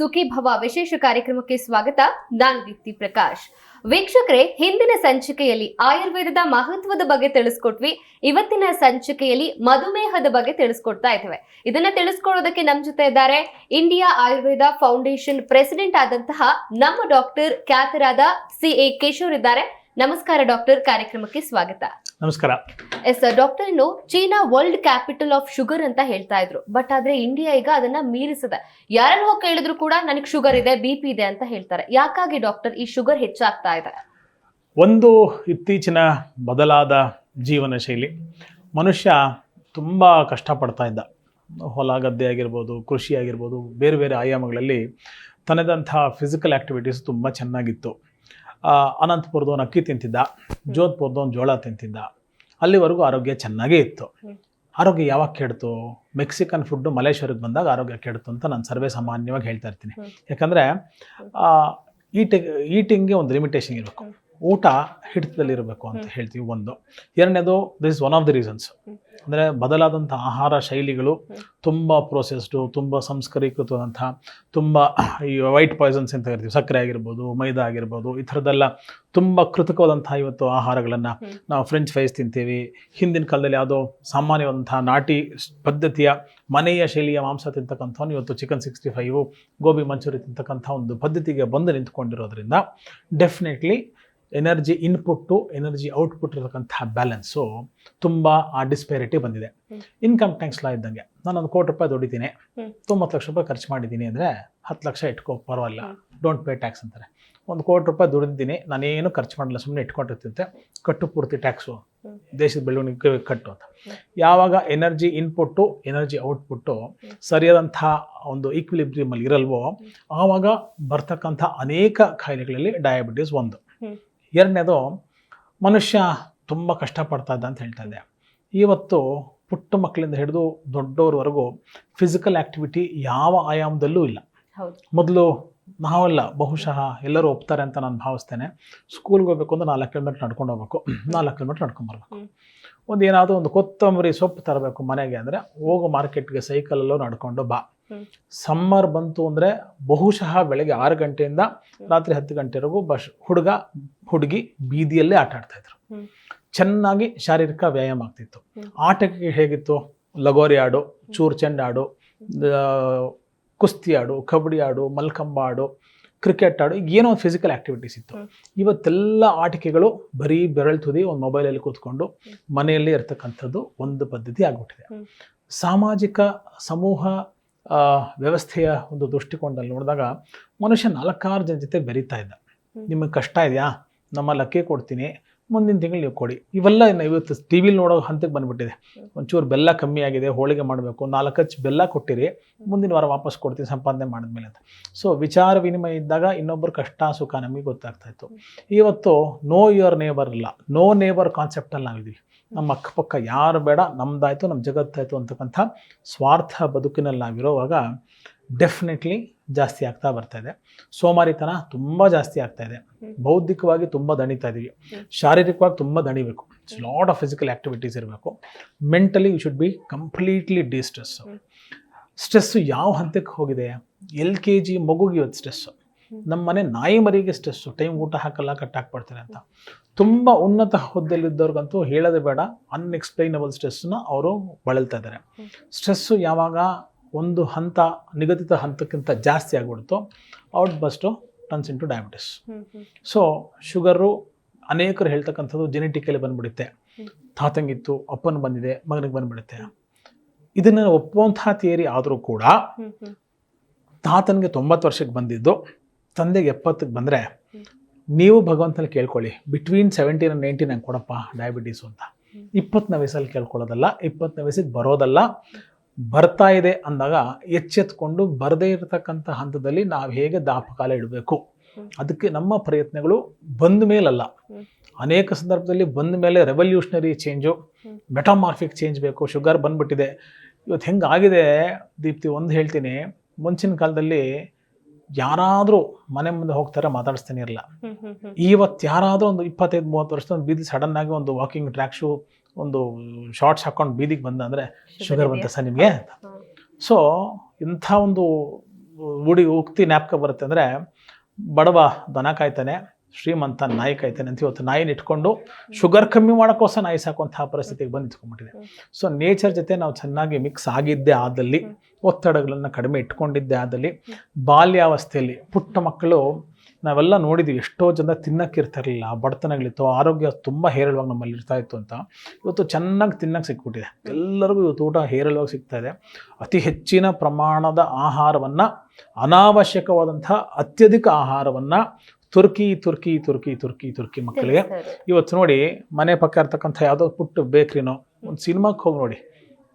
ಸುಖಿ ಭವ ವಿಶೇಷ ಕಾರ್ಯಕ್ರಮಕ್ಕೆ ಸ್ವಾಗತ. ನಾನು ದೀಪ್ತಿ ಪ್ರಕಾಶ್. ವೀಕ್ಷಕರೇ, ಹಿಂದಿನ ಸಂಚಿಕೆಯಲ್ಲಿ ಆಯುರ್ವೇದದ ಮಹತ್ವದ ಬಗ್ಗೆ ತಿಳಿಸ್ಕೊಟ್ವಿ. ಇವತ್ತಿನ ಸಂಚಿಕೆಯಲ್ಲಿ ಮಧುಮೇಹದ ಬಗ್ಗೆ ತಿಳಿಸ್ಕೊಡ್ತಾ ಇದ್ದೇವೆ. ಇದನ್ನ ತಿಳಿಸ್ಕೊಳ್ಳೋದಕ್ಕೆ ನಮ್ಮ ಜೊತೆ ಇದ್ದಾರೆ ಇಂಡಿಯಾ ಆಯುರ್ವೇದ ಫೌಂಡೇಶನ್ ಪ್ರೆಸಿಡೆಂಟ್ ಆದಂತಹ ನಮ್ಮ ಡಾಕ್ಟರ್ ಖ್ಯಾತರಾದ ಸಿ ಎ ಕೇಶವರ್ ಇದ್ದಾರೆ ನಮಸ್ಕಾರ ಡಾಕ್ಟರ್, ಕಾರ್ಯಕ್ರಮಕ್ಕೆ ಸ್ವಾಗತ. ನಮಸ್ಕಾರ. ಎಸ್ ಡಾಕ್ಟರ್ ಇನ್ನು China world capital of sugar ಅಂತ ಹೇಳ್ತಾ ಇದ್ರು. ಬಟ್ ಆದ್ರೆ ಇಂಡಿಯಾ ಈಗ ಅದನ್ನ ಮೀರಿಸಿದೆ. ಯಾರನ್ನ ಹೋಗಿ ಕೇಳಿದ್ರು ಕೂಡ ನನಗೆ ಶುಗರ್ ಇದೆ ಬಿ ಪಿ ಇದೆ ಅಂತ ಹೇಳ್ತಾರೆ. ಯಾಕಾಗಿ ಡಾಕ್ಟರ್ ಈ ಶುಗರ್ ಹೆಚ್ಚಾಗ್ತಾ ಇದೆ? ಒಂದು ಇತ್ತೀಚಿನ ಬದಲಾದ ಜೀವನ ಶೈಲಿ. ಮನುಷ್ಯ ತುಂಬ ಕಷ್ಟಪಡ್ತಾ ಇದ್ದ. ಹೊಲ ಗದ್ದೆ ಆಗಿರ್ಬೋದು ಕೃಷಿ ಆಗಿರ್ಬೋದು ಬೇರೆ ಬೇರೆ ಆಯಾಮಗಳಲ್ಲಿ ತನ್ನದಂಥ ಫಿಸಿಕಲ್ ಆ್ಯಕ್ಟಿವಿಟೀಸ್ ತುಂಬ ಚೆನ್ನಾಗಿತ್ತು. ಅನಂತಪುರದವನು ಅಕ್ಕಿ ತಿಂತಿದ್ದ, ಜೋಧ್ಪುರದವನು ಜೋಳ ತಿಂತಿದ್ದ ಅಲ್ಲಿವರೆಗೂ ಆರೋಗ್ಯ ಚೆನ್ನಾಗೇ ಇತ್ತು ಆರೋಗ್ಯ ಯಾವಾಗ ಕೆಡ್ತು ಮೆಕ್ಸಿಕನ್ ಫುಡ್ಡು ಮಲೇಶ್ವರಕ್ಕೆ ಬಂದಾಗ ಆರೋಗ್ಯ ಕೆಡ್ತು ಅಂತ ನಾನು ಸರ್ವೇ ಸಾಮಾನ್ಯವಾಗಿ ಹೇಳ್ತಾ ಇರ್ತೀನಿ. ಯಾಕಂದರೆ ಈಟಿಂಗ್ ಈಟಿಂಗ್ಗೆ ಒಂದು ಲಿಮಿಟೇಷನ್ ಇರಬೇಕು. ಊಟ ಹಿಡಿತದಲ್ಲಿರಬೇಕು ಅಂತ ಹೇಳ್ತೀವಿ ಒಂದು ಎರಡನೇದು this is one of the reasons. ಅಂದರೆ ಬದಲಾದಂಥ ಆಹಾರ ಶೈಲಿಗಳು. ತುಂಬ ಪ್ರೋಸೆಸ್ಡು ತುಂಬ ಸಂಸ್ಕರೀಕೃತವಾದಂಥ ತುಂಬ ಈ ವೈಟ್ ಪಾಯ್ಸನ್ಸ್ ಅಂತ ಕರಿತೀವಿ ಸಕ್ಕರೆ ಆಗಿರ್ಬೋದು ಮೈದಾ ಆಗಿರ್ಬೋದು ಈ ಥರದ್ದೆಲ್ಲ ತುಂಬ ಕೃತಕವಾದಂಥ ಇವತ್ತು ಆಹಾರಗಳನ್ನು ನಾವು ಫ್ರೆಂಚ್ ಫ್ರೈಸ್ ತಿಂತೀವಿ ಹಿಂದಿನ ಕಾಲದಲ್ಲಿ ಯಾವುದೋ ಸಾಮಾನ್ಯವಾದಂಥ ನಾಟಿ ಪದ್ಧತಿಯ ಮನೆಯ ಶೈಲಿಯ ಮಾಂಸ ತಿಂತಕ್ಕಂಥವ್ನು ಇವತ್ತು chicken sixty five gobi manchurian ತಿಂತಕ್ಕಂಥ ಒಂದು ಪದ್ಧತಿಗೆ ಬಂದು ನಿಂತ್ಕೊಂಡಿರೋದ್ರಿಂದ definitely energy input energy output ಇರತಕ್ಕಂಥ ಬ್ಯಾಲೆನ್ಸು ತುಂಬ ಆ ಡಿಸ್ಪ್ಯಾರಿಟಿ ಬಂದಿದೆ. ಇನ್ಕಮ್ ಟ್ಯಾಕ್ಸ್ ಲಾ ಇದ್ದಂಗೆ. ನಾನು ಒಂದು ಕೋಟಿ ರೂಪಾಯಿ ದುಡಿತೀನಿ. ತೊಂಬತ್ತು ಲಕ್ಷ ರೂಪಾಯಿ ಖರ್ಚು ಮಾಡಿದ್ದೀನಿ ಅಂದರೆ ಹತ್ತು ಲಕ್ಷ ಇಟ್ಕೋ ಪರವಾಗಿಲ್ಲ. ಡೋಂಟ್ ಪೇ ಟ್ಯಾಕ್ಸ್ ಅಂತಾರೆ. ಒಂದು ಕೋಟಿ ರೂಪಾಯಿ ದುಡಿದಿದ್ದೀನಿ. ನಾನೇನು ಖರ್ಚು ಮಾಡಲ್ಲ ಸುಮ್ಮನೆ ಇಟ್ಕೊಂಡಿರ್ತಿದ್ದೆ. ಕಟ್ಟು ಪೂರ್ತಿ ಟ್ಯಾಕ್ಸು ದೇಶದ ಬೆಳವಣಿಗೆ ಕಟ್ಟು ಅಂತ. ಯಾವಾಗ ಎನರ್ಜಿ ಇನ್ಪುಟ್ಟು ಎನರ್ಜಿ ಔಟ್ಪುಟ್ಟು. ಸರಿಯಾದಂಥ ಒಂದು ಈಕ್ವಿಲಿಬ್ರಿಯಮಲ್ಲಿ ಇರಲ್ವೋ ಆವಾಗ ಬರ್ತಕ್ಕಂಥ ಅನೇಕ ಕಾಯಿಲೆಗಳಲ್ಲಿ ಡಯಾಬಿಟೀಸ್ ಒಂದು. ಎರಡನೇದು ಮನುಷ್ಯ ತುಂಬ ಕಷ್ಟಪಡ್ತಾ ಇದ್ದ ಅಂತ ಹೇಳ್ತಾ ಇದ್ದೆ. ಇವತ್ತು ಪುಟ್ಟ ಮಕ್ಕಳಿಂದ ಹಿಡಿದು ದೊಡ್ಡವ್ರವರೆಗೂ ಫಿಸಿಕಲ್ ಆ್ಯಕ್ಟಿವಿಟಿ ಯಾವ ಆಯಾಮದಲ್ಲೂ ಇಲ್ಲ. ಮೊದಲು ನಾವೆಲ್ಲ ಬಹುಶಃ ಎಲ್ಲರೂ ಒಪ್ತಾರೆ ಅಂತ ನಾನು ಭಾವಿಸ್ತೇನೆ. ಸ್ಕೂಲ್ಗೆ ಹೋಗ್ಬೇಕು ಅಂದ್ರೆ ನಾಲ್ಕು ಕಿಲೋಮೀಟ್ರ್ ನಡ್ಕೊಂಡು ಹೋಗ್ಬೇಕು. ನಾಲ್ಕು ಕಿಲೋಮೀಟ್ರ್ ನಡ್ಕೊಂಬರ್ಬೇಕು ಬರಬೇಕು. ಒಂದು ಏನಾದರೂ ಒಂದು ಕೊತ್ತಂಬರಿ ಸೊಪ್ಪು ತರಬೇಕು ಮನೆಗೆ ಅಂದರೆ ಹೋಗು ಮಾರ್ಕೆಟ್ಗೆ ಸೈಕಲಲ್ಲೋ ನಡ್ಕೊಂಡು ಬಾ. ಸಮ್ಮರ್ ಬಂತು ಅಂದರೆ ಬಹುಶಃ ಬೆಳಗ್ಗೆ ಆರು ಗಂಟೆಯಿಂದ ರಾತ್ರಿ ಹತ್ತು ಗಂಟೆವರೆಗೂ ಬಶ್ ಹುಡುಗ ಹುಡುಗಿ ಬೀದಿಯಲ್ಲೇ ಆಟ ಆಡ್ತಾ ಇದ್ರು. ಚೆನ್ನಾಗಿ ಶಾರೀರಿಕ ವ್ಯಾಯಾಮ ಆಗ್ತಿತ್ತು. ಆಟಕ್ಕೆ ಹೇಗಿತ್ತು? ಲಗೋರಿ ಆಡು ಚೂರು ಚೆಂಡ್ ಆಡು ಕುಸ್ತಿ ಆಡು ಕಬಡ್ಡಿ ಆಡು ಮಲ್ಕಂಬ ಆಡು ಕ್ರಿಕೆಟ್ ಆಡು ಈಗ ಏನೋ ಒಂದು ಫಿಸಿಕಲ್ ಆ್ಯಕ್ಟಿವಿಟೀಸ್ ಇತ್ತು. ಇವತ್ತೆಲ್ಲ ಆಟಿಕೆಗಳು ಬರೀ ಬೆರಳು ತುದಿ ಒಂದು ಮೊಬೈಲಲ್ಲಿ ಕೂತ್ಕೊಂಡು ಮನೆಯಲ್ಲಿ ಇರ್ತಕ್ಕಂಥದ್ದು ಒಂದು ಪದ್ಧತಿ ಆಗಿಬಿಟ್ಟಿದೆ. ಸಾಮಾಜಿಕ ಸಮೂಹ ವ್ಯವಸ್ಥೆಯ ಒಂದು ದೃಷ್ಟಿಕೋನದಲ್ಲಿ ನೋಡಿದಾಗ ಮನುಷ್ಯ ನಾಲ್ಕಾರು ಜನ ಜೊತೆ ಬೆರೀತಾ ಇದ್ದ. ನಿಮಗೆ ಕಷ್ಟ ಇದೆಯಾ? ನಮ್ಮ ಲಕ್ಕಿ ಕೊಡ್ತೀನಿ. ಮುಂದಿನ ತಿಂಗಳು ನೀವು ಕೊಡಿ. ಇವೆಲ್ಲ ಇವತ್ತು ಟಿ ವಿಲಿ ನೋಡೋ ಹಂತಕ್ಕೆ ಬಂದ್ಬಿಟ್ಟಿದೆ. ಒಂಚೂರು ಬೆಲ್ಲ ಕಮ್ಮಿ ಆಗಿದೆ, ಹೋಳಿಗೆ ಮಾಡಬೇಕು, ನಾಲ್ಕು ಹಚ್ಚು ಬೆಲ್ಲ ಕೊಟ್ಟಿರಿ, ಮುಂದಿನ ವಾರ ವಾಪಸ್ ಕೊಡ್ತೀನಿ ಸಂಪಾದನೆ ಮಾಡಿದ್ಮೇಲೆ ಅಂತ. ಸೊ ವಿಚಾರ ವಿನಿಮಯ ಇದ್ದಾಗ ಇನ್ನೊಬ್ಬರು ಕಷ್ಟ ಸುಖ ನಮಗೆ ಗೊತ್ತಾಗ್ತಾ ಇತ್ತು. ಇವತ್ತು ನೋ ಯುವರ್ ನೇಬರ್ ಇಲ್ಲ ನೋ ನೇಬರ್ ಕಾನ್ಸೆಪ್ಟಲ್ಲಿ ನಾವಿದ್ದೀವಿ. ನಮ್ಮ ಅಕ್ಕಪಕ್ಕ ಯಾರು ಬೇಡ, ನಮ್ದಾಯ್ತು ನಮ್ಮ ಜಗತ್ತಾಯಿತು ಅಂತಕ್ಕಂಥ ಸ್ವಾರ್ಥ ಬದುಕಿನಲ್ಲಿ ನಾವಿರೋವಾಗ ಡೆಫಿನೆಟ್ಲಿ ಜಾಸ್ತಿ ಆಗ್ತಾ ಬರ್ತಾ ಇದೆ. ಸೋಮಾರಿತನ ತುಂಬ ಜಾಸ್ತಿ ಆಗ್ತಾ ಇದೆ. ಬೌದ್ಧಿಕವಾಗಿ ತುಂಬ ದಣಿತಾ ಇದೀವಿ. ಶಾರೀರಿಕವಾಗಿ ತುಂಬ ದಣಿಬೇಕು. ಲಾಟ್ ಆಫ್ ಫಿಸಿಕಲ್ ಆ್ಯಕ್ಟಿವಿಟೀಸ್ ಇರಬೇಕು. Mentally you should be completely destress stress ಯಾವ ಹಂತಕ್ಕೆ ಹೋಗಿದೆ? ಎಲ್ ಕೆ ಜಿ ಮಗುಗೆ ಇವತ್ತು ಸ್ಟ್ರೆಸ್ಸು ನಮ್ಮ ಮನೆ ನಾಯಿ ಮರಿಗೆ ಸ್ಟ್ರೆಸ್ಸು ಟೈಮ್ ಊಟ ಹಾಕಲ್ಲ ಕಟ್ ಹಾಕ್ಬಿಡ್ತಾರೆ ಅಂತ. ತುಂಬ ಉನ್ನತ ಹುದ್ದೆಯಲ್ಲಿದ್ದವ್ರಿಗಂತೂ ಹೇಳೋದೇ ಬೇಡ. ಅನ್ಎಕ್ಸ್ಪ್ಲೈನಬಲ್ ಸ್ಟ್ರೆಸ್ಸನ್ನ ಅವರು ಬಳಲ್ತಾ ಇದ್ದಾರೆ. ಸ್ಟ್ರೆಸ್ಸು ಯಾವಾಗ ಒಂದು ಹಂತ ನಿಗದಿತ ಹಂತಕ್ಕಿಂತ ಜಾಸ್ತಿ ಆಗಿಬಿಡ್ತು outburst turns into diabetes. So sugar ಅನೇಕರು ಹೇಳ್ತಕ್ಕಂಥದ್ದು ಜೆನೆಟಿಕಲಿ ಬಂದ್ಬಿಡುತ್ತೆ. ತಾತಂಗಿತ್ತು ಅಪ್ಪನ ಬಂದಿದೆ ಮಗನಿಗೆ ಬಂದ್ಬಿಡುತ್ತೆ. ಇದನ್ನು ಒಪ್ಪುವಂತಹ ಥಿಯರಿ ಆದರೂ ಕೂಡ ತಾತನಿಗೆ ತೊಂಬತ್ತು ವರ್ಷಕ್ಕೆ ಬಂದಿದ್ದು ತಂದೆಗೆ ಎಪ್ಪತ್ತಕ್ಕೆ ಬಂದರೆ ನೀವು ಭಗವಂತನಲ್ಲಿ ಕೇಳ್ಕೊಳ್ಳಿ ಬಿಟ್ವೀನ್ ಸೆವೆಂಟೀನ್ ಆ್ಯಂಡ್ ನೈನ್ಟೀನ್ ಹಂಗೆ ಕೊಡಪ್ಪ ಡಯಾಬಿಟೀಸು ಅಂತ. ಇಪ್ಪತ್ತನೇ ವಯಸ್ಸಲ್ಲಿ ಕೇಳ್ಕೊಳ್ಳೋದಲ್ಲ ಇಪ್ಪತ್ತನೇ ವಯಸ್ಸಿಗೆ ಬರೋದಲ್ಲ ಬರ್ತಾ ಇದೆ ಅಂದಾಗ ಎಚ್ಚೆತ್ಕೊಂಡು ಬರದೇ ಇರತಕ್ಕಂಥ ಹಂತದಲ್ಲಿ ನಾವು ಹೇಗೆ ದಾಪಕಾಲ ಇಡಬೇಕು? ಅದಕ್ಕೆ ನಮ್ಮ ಪ್ರಯತ್ನಗಳು ಬಂದ ಮೇಲಲ್ಲ. ಅನೇಕ ಸಂದರ್ಭದಲ್ಲಿ ಬಂದ ಮೇಲೆ ರೆವಲ್ಯೂಷನರಿ ಚೇಂಜು. ಮೆಟಾಮಾರ್ಫಿಕ್ ಚೇಂಜ್ ಬೇಕು ಶುಗರ್ ಬಂದ್ಬಿಟ್ಟಿದೆ. ಇವತ್ತು ಹೆಂಗಾಗಿದೆ ದೀಪ್ತಿ ಒಂದು ಹೇಳ್ತೀನಿ. ಮುಂಚಿನ ಕಾಲದಲ್ಲಿ ಯಾರಾದರೂ ಮನೆ ಮುಂದೆ ಹೋಗ್ತಾರೆ ಮಾತಾಡಿಸ್ತಾನೆ ಇರಲ್ಲ ಇವತ್ತು ಯಾರಾದರೂ ಒಂದು ಇಪ್ಪತ್ತೈದು ಮೂವತ್ತು ವರ್ಷದ ಒಂದು ಬೀದಿ ಸಡನ್ನಾಗಿ ಆಗಿ ಒಂದು ವಾಕಿಂಗ್ ಟ್ರ್ಯಾಕ್ ಶೂ ಒಂದು ಶಾರ್ಟ್ಸ್ ಹಾಕೊಂಡು ಬೀದಿಗೆ ಬಂದ ಅಂದರೆ ಶುಗರ್ ಬಂತ ಸರ್ ನಿಮಗೆ. ಸೊ ಇಂಥ ಒಂದು ಉಡಿ ಉಕ್ತಿ ಜ್ಞಾಪಕ ಬರುತ್ತೆ ಅಂದರೆ ಬಡವ ದನ ಕಾಯ್ತಾನೆ ಶ್ರೀಮಂತ ನಾಯಿ ಕಾಯ್ತಾನೆ ಅಂತ ಇವತ್ತು ನಾಯಿನ ಇಟ್ಕೊಂಡು ಶುಗರ್ ಕಮ್ಮಿ ಮಾಡೋಕ್ಕೋಸ್ಕರ ನಾಯಿ ಸಾಕುವಂತಹ ಪರಿಸ್ಥಿತಿಗೆ ಬಂದು ಇಟ್ಕೊಂಡ್ಬಿಟ್ಟಿದೆ ಸೊ ನೇಚರ್ ಜೊತೆ ನಾವು ಚೆನ್ನಾಗಿ ಮಿಕ್ಸ್ ಆಗಿದ್ದೇ ಆದಲ್ಲಿ ಒತ್ತಡಗಳನ್ನು ಕಡಿಮೆ ಇಟ್ಕೊಂಡಿದ್ದೇ ಆದಲ್ಲಿ ಬಾಲ್ಯಾವಸ್ಥೆಯಲ್ಲಿ ಪುಟ್ಟ ಮಕ್ಕಳು ನಾವೆಲ್ಲ ನೋಡಿದ್ವಿ ಎಷ್ಟೋ ಜನ ಆ ಬಡತನಗಳಿತ್ತು ಆರೋಗ್ಯ ತುಂಬ ಹೇರಳವಾಗಿ ನಮ್ಮಲ್ಲಿ ಇರ್ತಾ ಇತ್ತು ಅಂತ. ಇವತ್ತು ಚೆನ್ನಾಗಿ ತಿನ್ನಕ್ಕೆ ಸಿಕ್ಬಿಟ್ಟಿದೆ. ಎಲ್ಲರಿಗೂ ಇವತ್ತು ಊಟ ಹೇರಳವಾಗಿ ಸಿಗ್ತಾ ಇದೆ. ಅತಿ ಹೆಚ್ಚಿನ ಪ್ರಮಾಣದ ಆಹಾರವನ್ನು ಅನಾವಶ್ಯಕವಾದಂಥ ಅತ್ಯಧಿಕ ಆಹಾರವನ್ನು ತುರ್ಕಿ ತುರ್ಕಿ ತುರ್ಕಿ ತುರ್ಕಿ ತುರ್ಕಿ ಮಕ್ಕಳಿಗೆ ಇವತ್ತು ನೋಡಿ ಮನೆ ಪಕ್ಕ ಇರ್ತಕ್ಕಂಥ ಯಾವುದೋ ಪುಟ್ಟ ಬೇಕ್ರಿನೋ ಒಂದು ಸಿನಿಮಾಕ್ಕೆ ಹೋಗಿ ನೋಡಿ.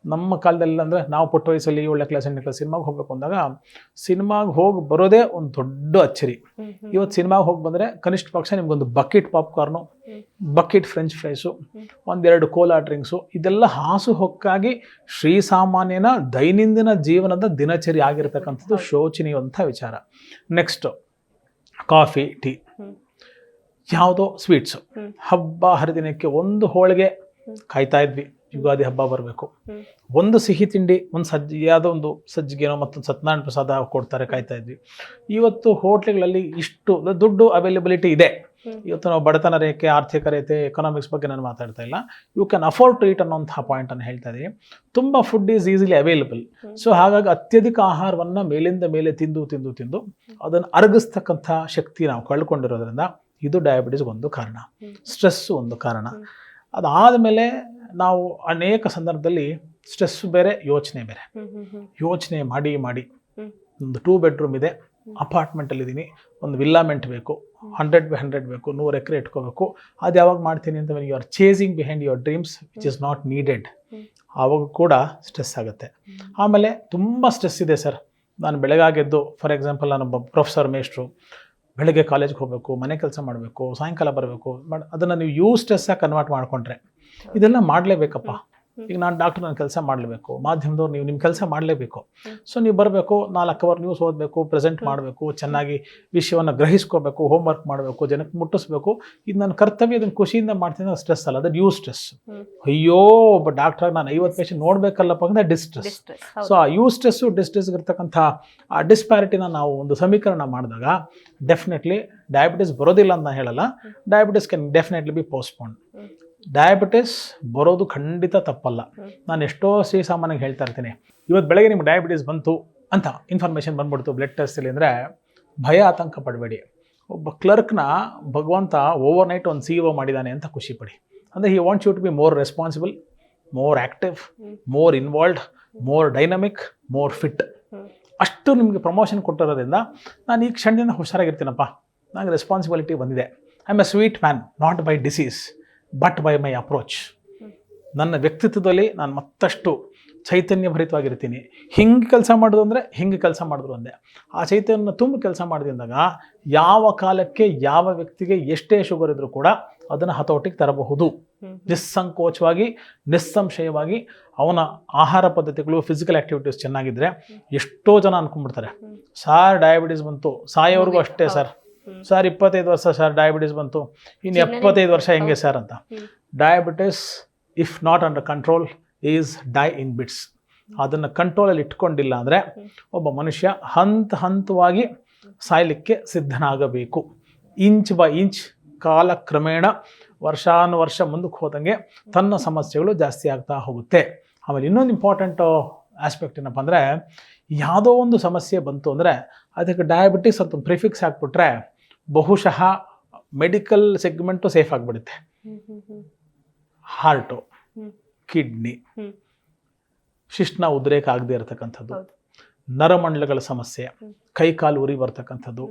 ನಮ್ಮ ಕಾಲದಲ್ಲಿ ಅಂದರೆ ನಾವು ಪುಟ್ಟ ವಯಸ್ಸಲ್ಲಿ ಒಳ್ಳೆ ಕ್ಲಾಸ್ ಎಂಟನೇ ಕ್ಲಾಸ್ ಸಿನಿಮಾಗೆ ಹೋಗ್ಬೇಕು ಅಂದಾಗ ಸಿನಿಮಾಗೆ ಹೋಗಿ ಬರೋದೇ ಒಂದು ದೊಡ್ಡ ಅಚ್ಚರಿ. ಇವತ್ತು ಸಿನಿಮಾಗೆ ಹೋಗಿ ಬಂದರೆ ಕನಿಷ್ಠ ಪಕ್ಷ ನಿಮ್ಗೊಂದು bucket popcorn bucket French fries ಒಂದೆರಡು ಕೋಲಾ ಡ್ರಿಂಕ್ಸು ಇದೆಲ್ಲ ಹಾಸು ಹೊಕ್ಕಾಗಿ ಶ್ರೀಸಾಮಾನ್ಯನ ದೈನಂದಿನ ಜೀವನದ ದಿನಚರಿ ಆಗಿರ್ತಕ್ಕಂಥದ್ದು ಶೋಚನೀಯವಂಥ ವಿಚಾರ. Next coffee tea. ಯಾವುದೋ ಸ್ವೀಟ್ಸು ಹಬ್ಬ ಹರಿದಿನಕ್ಕೆ ಒಂದು ಹೋಳಿಗೆ ಕಾಯ್ತಾ ಇದ್ವಿ. ಯುಗಾದಿ ಹಬ್ಬ ಬರಬೇಕು. ಒಂದು ಸಿಹಿ ತಿಂಡಿ ಒಂದು ಸಜ್ಜಿ ಯಾವುದೋ ಒಂದು ಸಜ್ಜಿಗೆನೋ ಮತ್ತೊಂದು ಸತ್ಯನಾರಾಯಣ ಪ್ರಸಾದ ಕೊಡ್ತಾರೆ ಕಾಯ್ತಾ ಇದ್ವಿ. ಇವತ್ತು ಹೋಟ್ಲ್ಗಳಲ್ಲಿ ಇಷ್ಟು ದುಡ್ಡು ಅವೈಲೇಬಿಲಿಟಿ ಇದೆ. ಇವತ್ತು ನಾವು ಬಡತನ ರೇಖೆ ಆರ್ಥಿಕ ರೇಖೆ ಎಕನಾಮಿಕ್ಸ್ ಬಗ್ಗೆ ನಾನು ಮಾತಾಡ್ತಾ ಇಲ್ಲ. You can afford to it ಅನ್ನೋಂತಹ ಪಾಯಿಂಟನ್ನು ಹೇಳ್ತಾ ಇದ್ದೀನಿ ತುಂಬ food is easily available so ಹಾಗಾಗಿ ಅತ್ಯಧಿಕ ಆಹಾರವನ್ನು ಮೇಲಿಂದ ಮೇಲೆ ತಿಂದು ತಿಂದು ತಿಂದು ಅದನ್ನು ಅರಗಿಸ್ತಕ್ಕಂಥ ಶಕ್ತಿ ನಾವು ಕಳ್ಕೊಂಡಿರೋದ್ರಿಂದ ಇದು ಡಯಾಬಿಟಿಸ್ಗೆ ಒಂದು ಕಾರಣ. ಸ್ಟ್ರೆಸ್ಸು ಒಂದು ಕಾರಣ. ಅದಾದ ಅದಾದಮೇಲೆ ನಾವು ಅನೇಕ ಸಂದರ್ಭದಲ್ಲಿ ಸ್ಟ್ರೆಸ್ ಬೇರೆ ಯೋಚನೆ ಬೇರೆ. ಯೋಚನೆ ಮಾಡಿ ಮಾಡಿ. ಒಂದು ಟೂ ಬೆಡ್ರೂಮ್ ಇದೆ ಅಪಾರ್ಟ್ಮೆಂಟಲ್ಲಿದ್ದೀನಿ ಒಂದು ವಿಲ್ಲಾಮೆಂಟ್ ಬೇಕು ಹಂಡ್ರೆಡ್ ಬೈ ಹಂಡ್ರೆಡ್ ಬೇಕು ನೂರು ಎಕರೆ ಇಟ್ಕೋಬೇಕು. ಅದು ಯಾವಾಗ ಮಾಡ್ತೀನಿ ಅಂತ you are chasing behind your dreams which is not needed ಆವಾಗ ಕೂಡ ಸ್ಟ್ರೆಸ್ ಆಗುತ್ತೆ. ಆಮೇಲೆ ತುಂಬ ಸ್ಟ್ರೆಸ್ ಇದೆ ಸರ್. ನಾನು ಬೆಳಗಾಗೆದ್ದು ಫಾರ್ ಎಕ್ಸಾಂಪಲ್ ನಾನು ಒಬ್ಬ ಪ್ರೊಫೆಸರ್ ಮೇಷ್ಟ್ರು ಬೆಳಗ್ಗೆ ಕಾಲೇಜ್ಗೆ ಹೋಗಬೇಕು ಮನೆ ಕೆಲಸ ಮಾಡಬೇಕು ಸಾಯಂಕಾಲ ಬರಬೇಕು ಬಟ್ ಅದನ್ನು ನೀವು ಯೂ ಸ್ಟ್ರೆಸ್ಸಾಗಿ ಕನ್ವರ್ಟ್ ಮಾಡಿಕೊಂಡ್ರೆ ಇದೆಲ್ಲ ಮಾಡಲೇಬೇಕಪ್ಪ. ಈಗ ನಾನು ಡಾಕ್ಟರ್ ನಾನು ಕೆಲಸ ಮಾಡಲೇಬೇಕು. ಮಾಧ್ಯಮದವ್ರು ನೀವು ನಿಮ್ಮ ಕೆಲಸ ಮಾಡಲೇಬೇಕು. ಹ್ಮ್. ಸೊ ನೀವು ಬರಬೇಕು ನಾಲ್ಕು ಅವರ್ ನ್ಯೂಸ್ ಓದಬೇಕು ಪ್ರೆಸೆಂಟ್ ಮಾಡಬೇಕು ಚೆನ್ನಾಗಿ ವಿಷಯವನ್ನು ಗ್ರಹಿಸ್ಕೋಬೇಕು ಹೋಮ್ವರ್ಕ್ ಮಾಡಬೇಕು ಜನಕ್ಕೆ ಮುಟ್ಟಿಸ್ಬೇಕು. ಇದು ನನ್ನ ಕರ್ತವ್ಯ ಇದನ್ನು ಖುಷಿಯಿಂದ ಮಾಡ್ತೀನಿ ಅದು ಸ್ಟ್ರೆಸ್ ಅಲ್ಲ ಅದು ನ್ಯೂ ಸ್ಟ್ರೆಸ್ ಅಯ್ಯೋ ಒಬ್ಬ ಡಾಕ್ಟರ್ ನಾನು ಐವತ್ತು ಪೇಷಂಟ್ ನೋಡಬೇಕಲ್ಲಪ್ಪ ಅಂದರೆ ಡಿಸ್ಟ್ರೆಸ್ ಸೊ ಆ ಯೂ ಸ್ಟ್ರೆಸ್ಸು ಡಿಸ್ಟ್ರೆಸ್ ಇರ್ತಕ್ಕಂಥ ಆ ಡಿಸ್ಪ್ಯಾರಿಟಿನ ನಾವು ಒಂದು ಸಮೀಕರಣ ಮಾಡಿದಾಗ ಡೆಫಿನೆಟ್ಲಿ ಡಯಾಬಿಟಿಸ್ ಬರೋದಿಲ್ಲ ಅಂತ ನಾನು ಹೇಳಲ್ಲ. Diabetes can definitely be postpone hmm. Diabetes ಬರೋದು ಖಂಡಿತ ತಪ್ಪಲ್ಲ. ನಾನು ಎಷ್ಟೋ ಸಿ ಸಾಮಾನ್ಯ ಹೇಳ್ತಾ ಇರ್ತೀನಿ. ಇವತ್ತು ಬೆಳಗ್ಗೆ ನಿಮ್ಗೆ ಡಯಾಬಿಟಿಸ್ ಬಂತು ಅಂತ ಇನ್ಫಾರ್ಮೇಷನ್ ಬಂದ್ಬಿಡ್ತು ಬ್ಲಡ್ ಟೆಸ್ಟಲ್ಲಿ ಅಂದರೆ ಭಯ ಆತಂಕ ಪಡಬೇಡಿ. ಒಬ್ಬ ಕ್ಲರ್ಕ್ನ ಭಗವಂತ ಓವರ್ ನೈಟ್ ಒಂದು ಸಿ ಒ ಮಾಡಿದ್ದಾನೆ ಅಂತ ಖುಷಿಪಡಿ ಅಂದರೆ he wants you to be more responsible more active. More involved more dynamic more fit ಅಷ್ಟು ನಿಮಗೆ ಪ್ರಮೋಷನ್ ಕೊಟ್ಟಿರೋದ್ರಿಂದ ನಾನು ಈ ಕ್ಷಣದಿಂದ ಹುಷಾರಾಗಿರ್ತೀನಪ್ಪ. ನನಗೆ ರೆಸ್ಪಾನ್ಸಿಬಿಲಿಟಿ ಬಂದಿದೆ. I am a sweet man not by disease but by my approach. ನನ್ನ ವ್ಯಕ್ತಿತ್ವದಲ್ಲಿ ನಾನು ಮತ್ತಷ್ಟು ಚೈತನ್ಯಭರಿತವಾಗಿರ್ತೀನಿ. ಹಿಂಗೆ ಕೆಲಸ ಮಾಡೋದು ಅಂದರೆ ಹಿಂಗೆ ಕೆಲಸ ಮಾಡಿದ್ರು ಅಂದೆ. ಆ ಚೈತನ್ಯ ತುಂಬ ಕೆಲಸ ಮಾಡಿದಾಗ ಯಾವ ಕಾಲಕ್ಕೆ ಯಾವ ವ್ಯಕ್ತಿಗೆ ಎಷ್ಟೇ ಶುಗರ್ ಇದ್ದರೂ ಕೂಡ ಅದನ್ನು ಹತೋಟಿಗೆ ತರಬಹುದು. ನಿಸ್ಸಂಕೋಚವಾಗಿ ನಿಸ್ಸಂಶಯವಾಗಿ ಅವನ ಆಹಾರ ಪದ್ಧತಿಗಳು ಫಿಸಿಕಲ್ ಆ್ಯಕ್ಟಿವಿಟೀಸ್ ಚೆನ್ನಾಗಿದ್ದರೆ ಎಷ್ಟೋ ಜನ ಅನ್ಕೊಂಡ್ಬಿಡ್ತಾರೆ. ಸಾರ್ ಡಯಾಬಿಟೀಸ್ ಬಂತು. ಸಾಯೋವ್ರಿಗೂ ಅಷ್ಟೇ ಸರ್. ಸರ್ ಇಪ್ಪತ್ತೈದು ವರ್ಷ ಸರ್ ಡಯಾಬಿಟಿಸ್ ಬಂತು. ಇನ್ನು ಎಪ್ಪತ್ತೈದು ವರ್ಷ ಹೆಂಗೆ ಸರ್ ಅಂತ. Diabetes if not under control is die in bits ಅದನ್ನು ಕಂಟ್ರೋಲಲ್ಲಿ ಇಟ್ಕೊಂಡಿಲ್ಲ ಅಂದರೆ ಒಬ್ಬ ಮನುಷ್ಯ ಹಂತ ಹಂತವಾಗಿ ಸಾಯಲಿಕ್ಕೆ ಸಿದ್ಧನಾಗಬೇಕು. ಇಂಚ್ ಬೈ ಇಂಚ್ ಕಾಲಕ್ರಮೇಣ ವರ್ಷಾನುವರ್ಷ ಮುಂದಕ್ಕೆ ಹೋದಂಗೆ ತನ್ನ ಸಮಸ್ಯೆಗಳು ಜಾಸ್ತಿ ಆಗ್ತಾ ಹೋಗುತ್ತೆ. ಆಮೇಲೆ ಇನ್ನೊಂದು ಇಂಪಾರ್ಟೆಂಟ್ ಆಸ್ಪೆಕ್ಟ್ ಏನಪ್ಪ ಅಂದರೆ ಯಾವುದೋ ಒಂದು ಸಮಸ್ಯೆ ಬಂತು ಅಂದರೆ ಅದಕ್ಕೆ ಡಯಾಬಿಟಿಸ್ ಅಂತ ಪ್ರಿಫಿಕ್ಸ್ ಹಾಕ್ಬಿಟ್ರೆ ಬಹುಶಃ ಮೆಡಿಕಲ್ ಸೆಗ್ಮೆಂಟು ಸೇಫ್ ಆಗಿಬಿಡುತ್ತೆ. Heart kidney. ಶಿಶ್ನ ಉದ್ರೇಕ ಆಗದೆ ಇರತಕ್ಕಂಥದ್ದು ನರಮಂಡಲಗಳ ಸಮಸ್ಯೆ. ಕೈ ಕಾಲು ಉರಿ ಬರ್ತಕ್ಕಂಥದ್ದು.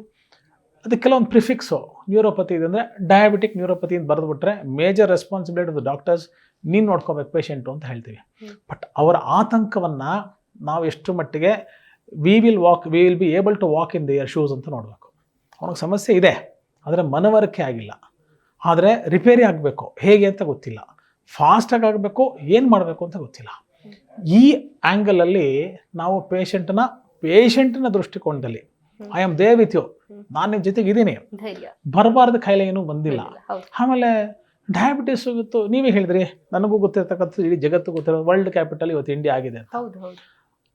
ಅದು ಕೆಲವೊಂದು ಒಂದು ಪ್ರಿಫಿಕ್ಸು. ನ್ಯೂರೋಪತಿ ಇದೆ ಅಂದರೆ ಡಯಾಬಿಟಿಕ್ ನ್ಯೂರೋಪತಿ ಅಂತ ಬರೆದ್ಬಿಟ್ರೆ major responsibility of the doctors ನೀನು ನೋಡ್ಕೋಬೇಕು ಪೇಷೆಂಟು ಅಂತ ಹೇಳ್ತೀವಿ. ಬಟ್ ಅವರ ಆತಂಕವನ್ನು ನಾವು ಎಷ್ಟು ಮಟ್ಟಿಗೆ we will walk we will be able to walk in their shoes ಅಂತ ನೋಡಬೇಕು. ಅವನಿಗೆ ಸಮಸ್ಯೆ ಇದೆ ಆದರೆ ಮನವರಿಕೆ ಆಗಿಲ್ಲ. ಆದರೆ ರಿಪೇರಿ ಆಗಬೇಕು. ಹೇಗೆ ಅಂತ ಗೊತ್ತಿಲ್ಲ. ಫಾಸ್ಟಾಗಿ ಆಗಬೇಕು ಏನು ಮಾಡಬೇಕು ಅಂತ ಗೊತ್ತಿಲ್ಲ. ಈ ಆ್ಯಂಗಲಲ್ಲಿ ನಾವು ಪೇಷಂಟ್ನ ಪೇಷಂಟ್ನ ದೃಷ್ಟಿಕೋನದಲ್ಲಿ I am there with you ನಾನು ನಿಮ್ಮ ಜೊತೆಗೆ ಇದ್ದೀನಿ. ಬರಬಾರ್ದು ಕಾಯಿಲೆ ಏನೂ ಬಂದಿಲ್ಲ. ಆಮೇಲೆ ಡಯಾಬಿಟಿಸ್ ಇವತ್ತು ನೀವೇ ಹೇಳಿದ್ರಿ ನನಗೂ ಗೊತ್ತಿರ್ತಕ್ಕಂಥ ಇಡೀ ಜಗತ್ತು ಗೊತ್ತಿರೋ ವರ್ಲ್ಡ್ ಕ್ಯಾಪಿಟಲ್ ಇವತ್ತು ಇಂಡಿಯಾ ಆಗಿದೆ ಅಂತ.